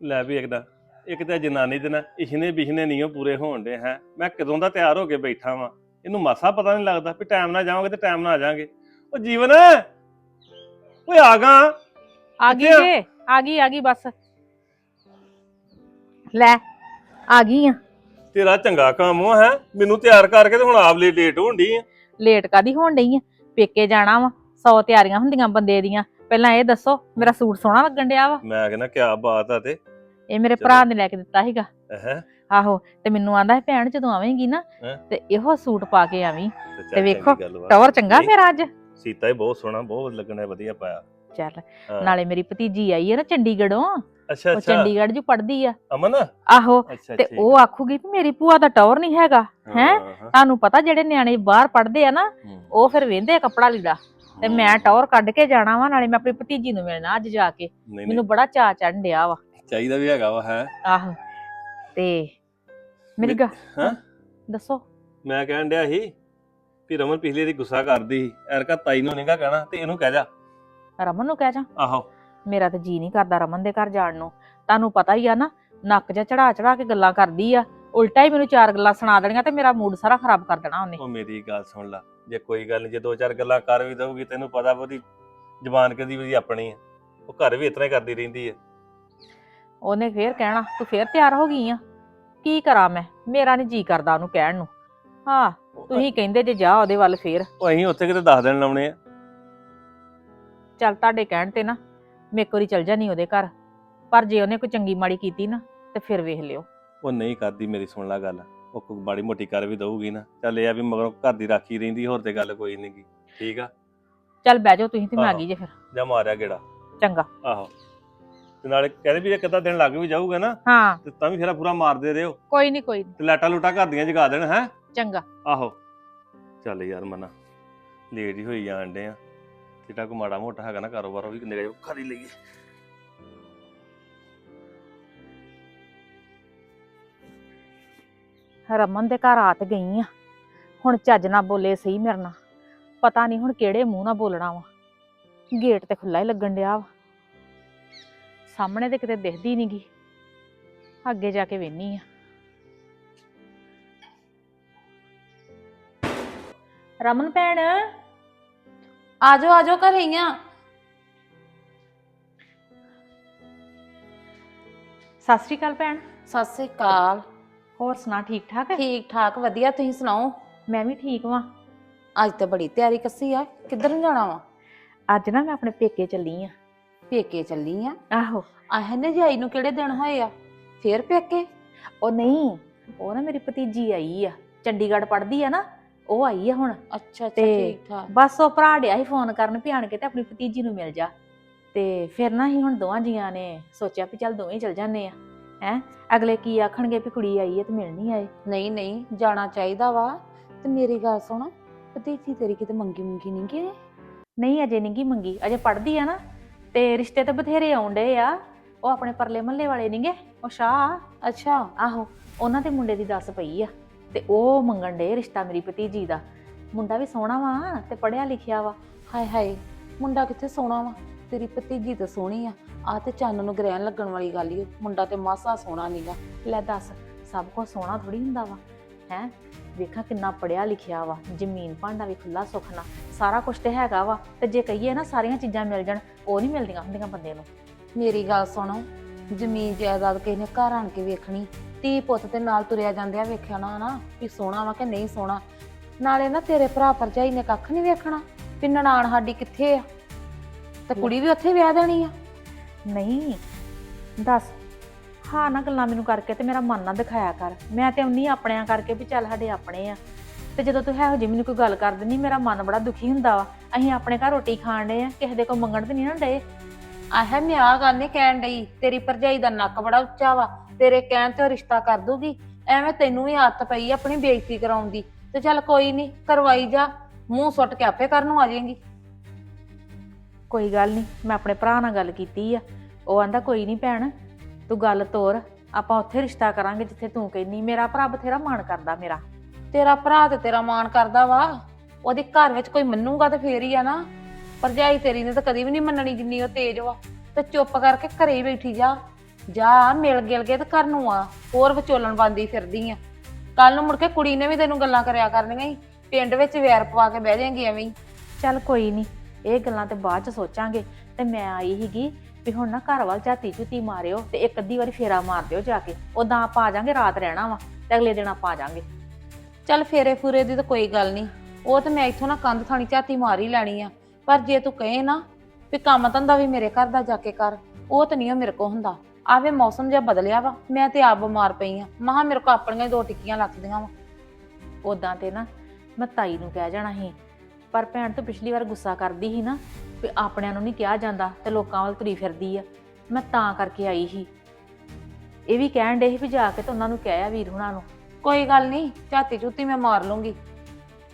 ਲੈ ਵੀ ਇੱਕਦਾ ਇੱਕ ਤਾਂ ਜਨਾਨੀ ਦੇ ਨਾ ਇਸ਼ਨੇ ਬਿਸ਼ਨੇ ਨਹੀਂ ਉਹ ਪੂਰੇ ਹੋਣ ਦੇ ਹੈ। ਮੈਂ ਕਦੋਂ ਦਾ ਤਿਆਰ ਹੋ ਕੇ ਬੈਠਾ ਵਾਂ ਇਹਨੂੰ ਮਾਸਾ ਪਤਾ ਨਹੀਂ ਲੱਗਦਾ ਵੀ ਟਾਈਮ ਨਾਲ ਜਾਵਾਂਗੇ ਤੇ ਟਾਈਮ ਨਾਲ ਆ ਜਾਾਂਗੇ ਉਹ ਜੀਵਨ ਓਏ ਆ ਗਾ। ਆ ਗਈ ਜੇ ਆ? ਗਈ ਆ ਗਈ ਬਸ। ਲੈ ਆ ਗਈ ਆ। ਤੇਰਾ ਚੰਗਾ ਕੰਮ ਆ ਹੈ। ਮੈਨੂੰ ਤਿਆਰ ਕਰਕੇ ਤੇ ਹੁਣ ਆਪ ਲਈ ਲੇਟ ਹੋਣ ਡਈ ਆ। ਲੇਟ ਕਾਦੀ ਹੋਣ ਡਈ ਆ? ਪੇਕੇ ਜਾਣਾ ਵਾ ਸੌ ਤਿਆਰੀਆਂ ਹੁੰਦੀਆਂ ਬੰਦੇ ਦੀਆਂ। ਪਹਿਲਾਂ ਇਹ ਦੱਸੋ ਮੇਰਾ ਸੂਟ ਸੋਹਣਾ ਲੱਗਣ ਡਿਆ ਵਾ? ਮੈਂ ਕਹਿੰਦਾ ਕਿਆ ਬਾਤ ਆ ਤੇ। ਇਹ ਮੇਰੇ। ਭਰਾ ਨੇ ਲੈ ਕੇ ਦਿੱਤਾ ਸੀਗਾ। ਹੈ ਆਹੋ ਤੇ ਮੈਨੂੰ ਆਂਦਾ ਸੀ ਭੈਣ ਜਦੋਂ ਆਵੇਂਗੀ ਨਾ ਹੈਂ? ਤੇ ਇਹੋ ਸੂਟ ਪਾ ਕੇ ਆਵੀਂ। ਤੇ ਵੇਖੋ, ਟੌਰ ਚੰਗਾ ਮੇਰਾ ਅੱਜ? ਸੀਤਾ ਹੀ ਬਹੁਤ ਸੋਹਣਾ ਬਹੁਤ ਲੱਗਣਾ ਵਧੀਆ ਪਾਇਆ। ਚੱਲ ਹਾਂ। ਨਾਲੇ ਮੇਰੀ ਭਤੀਜੀ ਆਈ ਹੈ ਨਾ ਚੰਡੀਗੜ੍ਹੋਂ। ਅੱਛਾ ਅੱਛਾ। ਚੰਡੀਗੜ੍ਹ ਜੂ ਪੜਦੀ ਆ। ਅਮਨ? ਆਹੋ ਅੱਛਾ ਤੇ ਠੀਕ। ਉਹ ਆਖੂਗੀ ਵੀ ਮੇਰੀ ਭੂਆ ਦਾ ਟੌਰ ਨਹੀਂ ਹੈਗਾ ਹੈਂ? ਹਾਂ, ਹਾਂ, ਤੁਹਾਨੂੰ ਪਤਾ ਜਿਹੜੇ ਨਿਆਣੇ ਬਾਹਰ ਪੜਦੇ ਆ ਨਾ ਹੂੰ। ਉਹ ਫਿਰ ਵੇਂਦੇ ਆ ਕੱਪੜਾ ਲੀੜਾ। ਤੇ ਮੈਂ ਟੌਰ ਕੱਢ ਕੇ ਜਾਣਾ ਵਾ ਨਾਲੇ ਮੈਂ ਆਪਣੀ ਭਤੀਜੀ ਨੂੰ ਮਿਲਣਾ ਅੱਜ ਜਾ ਕੇ। ਨਹੀਂ ਨਹੀਂ। ਮੈਨੂੰ ਬੜਾ ਚਾਅ ਚੜ੍ਹਨ ਡਿਆ ਵਾ। ਚਾਹੀਦਾ ਵੀ ਹੈਗਾ ਵਾ ਹੈ? ਆਹੋ। ਤੇ ਮੇਰੀ ਗਾ ਹਾਂ? ਦੱਸੋ। ਮੈਂ ਕਹਿਣ ਡਿਆ ਸੀ ਵੀ ਰਮਨ ਪਿਛਲੇ ਦੀ ਗੁੱਸਾ ਕਰਦੀ ਸੀ। ਐਰਕਾ ਤਾਈ ਨੂੰ ਨਹੀਂਗਾ ਕਹਿਣਾ ਤੇ ਇਹਨੂੰ ਕਹਿ ਜਾ। ਰਮਨ ਨੂੰ ਕਹਿ ਜਾ। ਆਹੋ। ਮੇਰਾ ਤਾਂ ਜੀ ਨਹੀਂ ਕਰਦਾ ਰਮਨ ਦੇ ਘਰ ਜਾਣ ਨੂੰ। ਤੁਹਾਨੂੰ ਪਤਾ ਹੀ ਆ ਨਾ ਨੱਕ ਜਾਂ ਚੜਾ ਚੜਾ ਕੇ ਗੱਲਾਂ ਕਰਦੀ ਆ। ਉਲਟਾ ਹੀ ਮੈਨੂੰ ਚਾਰ ਗੱਲਾਂ ਸੁਣਾ ਦੇਣੀਆਂ ਤੇ ਮੇਰਾ ਮੂਡ ਸਾਰਾ ਖਰਾਬ ਕਰ ਦੇਣਾ ਉਹਨੇ। ਉਹ ਮੇਰੀ ਗੱਲ ਸੁਣ ਲੈ। ਜੇ ਕੋਈ ਗੱਲ ਨਹੀਂ ਜੇ ਦੋ ਚਾਰ ਗੱਲਾਂ ਕਰ ਵੀ ਦਊਗੀ ਤੈਨੂੰ ਪਤਾ ਵਾ ਉਹਦੀ ਜ਼ਬਾਨ ਕਦੀ ਵੀ ਆਪਣੀ ਆ। ਉਹ ਘਰ ਵੀ ਇਤਨਾ ਹੀ ਕਰਦੀ ਰਹਿੰਦੀ ਆ। ਉਹਨੇ ਫੇਰ ਕਹਿਣਾ ਤੂੰ ਫੇਰ ਤਿਆਰ ਹੋ ਗਈ ਆ? ਕੀ ਕਰਾਂ ਮੈਂ? ਮੇਰਾ ਨਹੀਂ ਜੀ ਕਰਦਾ ਉਹਨੂੰ ਕਹਿਣ ਨੂੰ। ਹਾਂ ਤੁਸੀਂ ਕਹਿੰਦੇ ਜੇ ਜਾ ਉਹਦੇ ਵੱਲ ਫੇਰ। ਉਹ ਅਸੀਂ ਉੱਥੇ ਕਿਤੇ 10 ਦਿਨ ਲਾਉਣੇ ਆ। ਚੱਲ ਤੁਹਾਡੇ ਕਹਿਣ ਤੇ ਨਾ ਮੈਂ ਇੱਕ ਵਾਰੀ ਚਲ ਜਾਨੀ ਉਹਦੇ ਘਰ। ਪਰ ਜੇ ਉਹਨੇ ਕੋਈ ਚੰਗੀ ਮਾੜੀ ਕੀਤੀ ਨਾ ਤੇ ਫਿਰ ਵੇਖ ਲਿਓ। ਉਹ ਨਹੀਂ ਕਰਦੀ ਮੇਰੀ ਸੁਣ ਲੈ ਗੱਲ। ਉਹ ਕੋਈ ਮਾੜੀ ਮੋਟੀ ਕਰ ਵੀ ਦਊਗੀ ਨਾ। ਚੱਲ ਇਹ ਆ ਵੀ ਮਗਰੋਂ ਘਰ ਦੀ ਰਾਖੀ ਰਹਿੰਦੀ ਹੋਰ ਤੇ ਗੱਲ ਕੋਈ ਨਹੀਂਗੀ ਠੀਕ ਆ? ਚੱਲ ਬਹਿ ਜਾਓ ਤੁਸੀਂ ਤੇ ਮੈਂ ਆ। ਗਈ ਜੇ ਫਿਰ। ਜਾਂ ਮਾਰਿਆ ਗੇੜਾ। ਚੰਗਾ। ਆਹੋ। ਤੇ ਨਾਲੇ ਕਹਿੰਦੇ ਵੀ ਇੱਕ ਅੱਧਾ ਦਿਨ ਲੱਗ ਵੀ ਜਾਊਗਾ ਨਾ ਹਾਂ। ਤੇ ਤਾਂ ਵੀ ਫੇਰਾ ਪੂਰਾ ਮਾਰਦੇ ਰਹੋ ਕੋਈ ਨਹੀਂ ਕੋਈ ਨੀ। ਤੇ ਲਾਟਾ ਲੂਟਾ ਘਰ ਦੀਆਂ ਜਗਾ ਦੇਣ ਹੈ? ਚੰਗਾ। ਆਹੋ। ਚੱਲ ਯਾਰ ਮਨਾ। ਲੇਟ ਹੀ ਹੋਈ ਜਾਣ ਡੇ ਆ ਜਿਹੜਾ ਕੋ ਮਾੜਾ ਮੋਟਾ ਹੈਗਾ ਨਾ ਕਾਰੋਬਾਰ ਉਹ ਵੀ ਕਿੰਨੇ ਕੁ ਖਰੀ ਲਈਏ। ਰਮਨ ਦੇ ਘਰ ਆ ਤੇ ਗਈ ਆ। ਹੁਣ ਚੱਜ ਨਾਲ ਬੋਲੇ ਸਹੀ ਮੇਰੇ ਨਾਲ। ਪਤਾ ਨਹੀਂ ਹੁਣ ਕਿਹੜੇ ਮੂੰਹ ਨਾਲ ਬੋਲਣਾ ਵਾ। ਗੇਟ ਤੇ ਖੁੱਲਾ ਹੀ ਲੱਗਣ ਡਿਆ ਵਾ। ਸਾਹਮਣੇ ਤੇ ਕਿਤੇ ਦਿਖਦੀ ਨੀ ਗੀ। ਅੱਗੇ ਜਾ ਕੇ ਵੇਨੀ ਆ। ਰਮਨ ਭੈਣ। ਆਜੋ ਆਜੋ ਘਰੇ ਹੀ ਆ। ਸਤਿ ਸ਼੍ਰੀ ਅਕਾਲ ਭੈਣ। ਸਤਿ ਸ੍ਰੀ ਅਕਾਲ। ਹੋਰ ਸੁਣਾ ਠੀਕ ਠਾਕ ਠੀਕ ਠਾਕ ਵਧੀਆ ਤੁਸੀਂ ਸੁਣਾਓ? ਮੈਂ ਵੀ ਠੀਕ ਵਾਂ। ਅੱਜ ਤੇ ਬੜੀ ਤਿਆਰੀ ਕੱਸੀ ਆ ਕਿੱਧਰ ਨੂੰ ਜਾਣਾ ਵਾ? ਅੱਜ ਨਾ ਮੈਂ ਆਪਣੇ ਪੇਕੇ ਚੱਲੀ ਆ। ਪੇਕੇ ਚੱਲੀ ਆ? ਆਹੋ। ਆਹ ਨੇ ਜਾਈ ਨੂੰ ਕਿਹੜੇ ਦਿਨ ਹੋਏ ਆ? ਫੇਰ ਪੇਕੇ? ਉਹ ਨਹੀਂ ਉਹ ਨਾ ਮੇਰੀ ਭਤੀਜੀ ਆਈ ਆ। ਚੰਡੀਗੜ੍ਹ ਪੜ੍ਹਦੀ ਆ ਨਾ ਉਹ ਆਈ ਆ ਹੁਣ। ਅੱਛਾ ਅੱਛਾ ਤੇ ਠੀਕ ਠਾਕ ਬਸ ਉਹ ਭਰਾ ਡਿਆ ਸੀ ਫੋਨ ਕਰਨ ਵੀ ਆਣ ਕੇ ਤੇ ਆਪਣੀ ਭਤੀਜੀ ਨੂੰ ਮਿਲ ਜਾ। ਤੇ ਫਿਰ ਨਾ ਹੀ ਹੁਣ ਦੋਵਾਂ ਜੀਆਂ ਨੇ ਸੋਚਿਆ ਵੀ ਚੱਲ ਦੋਵੇਂ ਚਲ ਜਾਂਦੇ ਆ। ਹੈ? ਅਗਲੇ ਕੀ ਆਖਣਗੇ ਵੀ ਕੁੜੀ ਆਈ ਹੈ ਤੇ ਮਿਲ ਨਹੀਂ ਆਏ? ਨਹੀਂ ਨਹੀਂ ਜਾਣਾ ਚਾਹੀਦਾ ਵਾ। ਤੇ ਮੇਰੀ ਗੱਲ ਸੁਣ ਭਤੀਜੀ ਤੇਰੀ ਕਿਤੇ ਮੰਗੀ ਮੁੰਗੀ ਨਹੀਂ ਗਏ ਨਹੀਂ ਅਜੇ ਨਹੀਂ ਗੀ ਮੰਗੀ। ਅਜੇ ਪੜਦੀ ਆ ਨਾ। ਤੇ ਰਿਸ਼ਤੇ ਤੇ ਬਥੇਰੇ ਆਉਂਦੇ ਆ। ਉਹ ਆਪਣੇ ਪਰਲੇ ਮਹੱਲੇ ਵਾਲੇ ਨਹੀਂਗੇ ਉਹ ਸ਼ਾਹ ਅੱਛਾ। ਆਹੋ ਉਹਨਾਂ ਦੇ ਮੁੰਡੇ ਦੀ ਦੱਸ ਪਈ ਆ। ਤੇ ਉਹ ਮੰਗਣ ਡੇ ਰਿਸ਼ਤਾ ਮੇਰੀ ਭਤੀਜੀ ਦਾ। ਮੁੰਡਾ ਵੀ ਸੋਹਣਾ ਵਾ ਤੇ ਪੜਿਆ ਲਿਖਿਆ ਵਾ। ਹਾਏ ਹਾਏ ਮੁੰਡਾ ਕਿੱਥੇ ਸੋਹਣਾ ਵਾ? ਤੇਰੀ ਭਤੀਜੀ ਤਾਂ ਸੋਹਣੀ ਆ। ਆ ਤੇ ਚੰਨ ਨੂੰ ਗ੍ਰਹਿਣ ਲੱਗਣ ਵਾਲੀ ਗੱਲ ਈ ਮੁੰਡਾ ਤੇ ਮਾਸਾ ਸੋਹਣਾ ਨੀਗਾ ਲੈ ਦੱਸ, ਸਭ ਕੁਝ ਸੋਹਣਾ ਥੋੜੀ ਹੁੰਦਾ ਵਾ? ਹੈ? ਵੇਖਾਂ ਕਿੰਨਾ ਪੜਿਆ ਲਿਖਿਆ ਵਾ। ਜ਼ਮੀਨ ਭਾਂਡਾ ਵੀ ਖੁੱਲਾ ਸੁਖਣਾ ਸਾਰਾ ਕੁਝ ਤੇ ਹੈਗਾ ਵਾ। ਤੇ ਜੇ ਕਹੀਏ ਨਾ ਸਾਰੀਆਂ ਚੀਜ਼ਾਂ ਮਿਲ ਜਾਣ, ਉਹ ਨਹੀਂ ਮਿਲਦੀਆਂ ਹੁੰਦੀਆਂ ਬੰਦੇ ਨੂੰ। ਮੇਰੀ ਗੱਲ ਸੁਣੋ। ਜ਼ਮੀਨ ਜਾਇਦਾਦ ਕਿਸੇ ਨੇ ਘਰ ਆਣ ਕੇ ਵੇਖਣੀ। ਧੀ ਪੁੱਤ ਤੇ ਨਾਲ ਤੁਰਿਆ ਜਾਂਦਿਆਂ ਵੇਖਿਆ ਨਾ ਨਾ ਵੀ ਸੋਹਣਾ ਵਾ ਕਿ ਨਹੀਂ ਸੋਹਣਾ। ਨਾਲੇ ਨਾ ਤੇਰੇ ਭਰਾ ਭਰਜਾਈ ਨੇ ਕੱਖ ਨਹੀਂ ਵੇਖਣਾ ਵੀ ਨਨਾਣ ਸਾਡੀ ਕਿੱਥੇ ਆ। ਤੇ ਕੁੜੀ ਵੀ ਉੱਥੇ ਵਿਆਹ ਦੇਣੀ ਆ। ਨਹੀਂ, ਦੱਸ। ਹਾਂ ਨਾ ਗੱਲਾਂ ਮੈਨੂੰ ਕਰਕੇ ਤੇ ਮੇਰਾ ਮਨ ਨਾ ਦਿਖਾਇਆ ਕਰ। ਮੈਂ ਤੇ ਉਨੀ ਆਪਣਿਆਂ ਕਰਕੇ ਵੀ ਚੱਲ ਸਾਡੇ ਆਪਣੇ ਆ। ਤੇ ਜਦੋਂ ਤੂੰ ਇਹੋ ਜਿਹੀ ਮੈਨੂੰ ਕੋਈ ਗੱਲ ਕਰ ਦਿੰਦੀ, ਮੇਰਾ ਮਨ ਬੜਾ ਦੁਖੀ ਹੁੰਦਾ ਵਾ। ਅਸੀਂ ਆਪਣੇ ਘਰ ਰੋਟੀ ਖਾਣ ਡੇ ਆ, ਕਿਸੇ ਦੇ ਕੋਲ ਮੰਗਣ ਤੇ ਨਹੀਂ ਨਾ ਡਏ। ਆਹ ਮੈਂ ਆ ਗੱਲ ਨਹੀਂ ਕਹਿਣ ਡਈ, ਤੇਰੀ ਭਰਜਾਈ ਦਾ ਨੱਕ ਬੜਾ ਉੱਚਾ ਵਾ, ਤੇਰੇ ਕਹਿਣ ਤੇ ਉਹ ਰਿਸ਼ਤਾ ਕਰ ਦੂਗੀ। ਐਵੇਂ ਤੈਨੂੰ ਵੀ ਆਦਤ ਪਈ ਆ ਆਪਣੀ ਬੇਇੱਜ਼ਤੀ ਕਰਾਉਣ ਦੀ। ਤੇ ਚੱਲ ਕੋਈ ਨਹੀਂ ਕਰਵਾਈ ਜਾ, ਮੂੰਹ ਸੁੱਟ ਕੇ ਆਪੇ ਕਰਨ ਨੂੰ ਆ ਜਾਏਗੀ। ਕੋਈ ਗੱਲ ਨਹੀਂ ਮੈਂ ਆਪਣੇ ਭਰਾ ਨਾਲ ਗੱਲ ਕੀਤੀ ਆ। ਉਹ ਆਂਦਾ ਕੋਈ ਨਹੀਂ ਭੈਣ ਤੂੰ ਗੱਲ ਤੋਰ ਆਪਾਂ ਉੱਥੇ ਰਿਸ਼ਤਾ ਕਰਾਂਗੇ ਜਿੱਥੇ ਤੂੰ ਕਹਿੰਦੀ। ਮੇਰਾ ਭਰਾ ਬਥੇਰਾ ਮਾਣ ਕਰਦਾ ਮੇਰਾ। ਤੇਰਾ ਭਰਾ ਤੇ ਤੇਰਾ ਮਾਣ ਕਰਦਾ ਵਾ। ਉਹਦੇ ਘਰ ਵਿੱਚ ਕੋਈ ਮੰਨੂਗਾ ਤੇ ਫੇਰ ਹੀ ਆ ਨਾ। ਭਰਜਾਈ ਤੇਰੀ ਨੇ ਤਾਂ ਕਦੀ ਵੀ ਨਹੀਂ ਮੰਨਣੀ ਜਿੰਨੀ ਉਹ ਤੇਜ਼ ਵਾ। ਤੇ ਚੁੱਪ ਕਰਕੇ ਘਰੇ ਹੀ ਬੈਠੀ ਜਾ। ਜਾ ਮਿਲ ਗਿਲ ਕੇ ਤੇ ਘਰ ਨੂੰ ਆ। ਹੋਰ ਵਿਚੋਲਣ ਬੰਦੀ ਫਿਰਦੀ ਆ। ਕੱਲ ਨੂੰ ਮੁੜ ਕੇ ਕੁੜੀ ਨੇ ਵੀ ਤੈਨੂੰ ਗੱਲਾਂ ਕਰਿਆ ਕਰਨੀਆਂ ਈ। ਪਿੰਡ ਵਿੱਚ ਵੈਰ ਪਵਾ ਕੇ ਬਹਿ ਜਾਏਗੀ ਐਵੇਂ ਹੀ ਚੱਲ ਕੋਈ ਨਹੀਂ ਇਹ ਗੱਲਾਂ ਤੇ ਬਾਅਦ ਚ ਸੋਚਾਂਗੇ। ਤੇ ਮੈਂ ਆਈ ਹੀਗੀ ਵੀ ਹੁਣ ਨਾ ਘਰ ਵੱਲ ਝਾਤੀ ਝੁੱਤੀ ਮਾਰਿਓ ਤੇ ਇੱਕ ਅੱਧੀ ਵਾਰੀ ਫੇਰਾ ਮਾਰ ਦਿਓ ਜਾ ਕੇ। ਉਦਾਂ ਆਪਾਂ ਆ ਜਾਾਂਗੇ ਰਾਤ ਰਹਿਣਾ ਵਾ ਤੇ ਅਗਲੇ ਦਿਨ ਆਪਾਂ ਆ ਜਾਾਂਗੇ। ਚੱਲ ਫੇਰੇ ਫੂਰੇ ਦੀ ਤਾਂ ਕੋਈ ਗੱਲ ਨਹੀਂ ਉਹ ਤੇ ਮੈਂ ਇੱਥੋਂ ਨਾ ਕੰਧ ਥਾਣੀ ਝਾਤੀ ਮਾਰ ਹੀ ਲੈਣੀ ਆ। ਪਰ ਜੇ ਤੂੰ ਕਹੇ ਨਾ ਵੀ ਕੰਮ ਧੰਦਾ ਵੀ ਮੇਰੇ ਘਰ ਦਾ ਜਾ ਕੇ ਕਰ ਉਹ ਤਾਂ ਨਹੀਂ ਮੇਰੇ ਕੋ ਹੁੰਦਾ। ਆਵੇ ਮੌਸਮ ਜਿਹਾ ਬਦਲਿਆ ਵਾ ਮੈਂ ਤੇ ਆਪ ਬਿਮਾਰ ਪਈ ਆ। ਮਹਾ ਮੇਰੇ ਕੋ ਆਪਣੀਆਂ ਹੀ ਦੋ ਟਿੱਕੀਆਂ ਲੱਗਦੀਆਂ ਵਾ। ਉਦਾਂ ਤੇ ਨਾ ਮੈਂ ਤਾਈ ਨੂੰ ਕਹਿ ਜਾਣਾ ਸੀ ਪਰ ਭੈਣ ਤੋਂ ਪਿਛਲੀ ਵਾਰ ਗੁੱਸਾ ਕਰਦੀ ਸੀ ਨਾ ਵੀ ਆਪਣਿਆਂ ਨੂੰ ਨਹੀਂ ਕਿਹਾ ਜਾਂਦਾ ਤੇ ਲੋਕਾਂ ਵੱਲ ਤੁਰੀ ਫਿਰਦੀ ਆ। ਮੈਂ ਤਾਂ ਕਰਕੇ ਆਈ ਸੀ। ਇਹ ਵੀ ਕਹਿਣ ਡੇ ਸੀ ਵੀ ਜਾ ਕੇ ਤੇ ਉਹਨਾਂ ਨੂੰ ਕਹਿਆ ਵੀਰ ਹੁਣਾਂ ਨੂੰ। ਕੋਈ ਗੱਲ ਨਹੀਂ ਝਾਤੀ ਝੁੱਤੀ ਮੈਂ ਮਾਰ ਲੂੰਗੀ।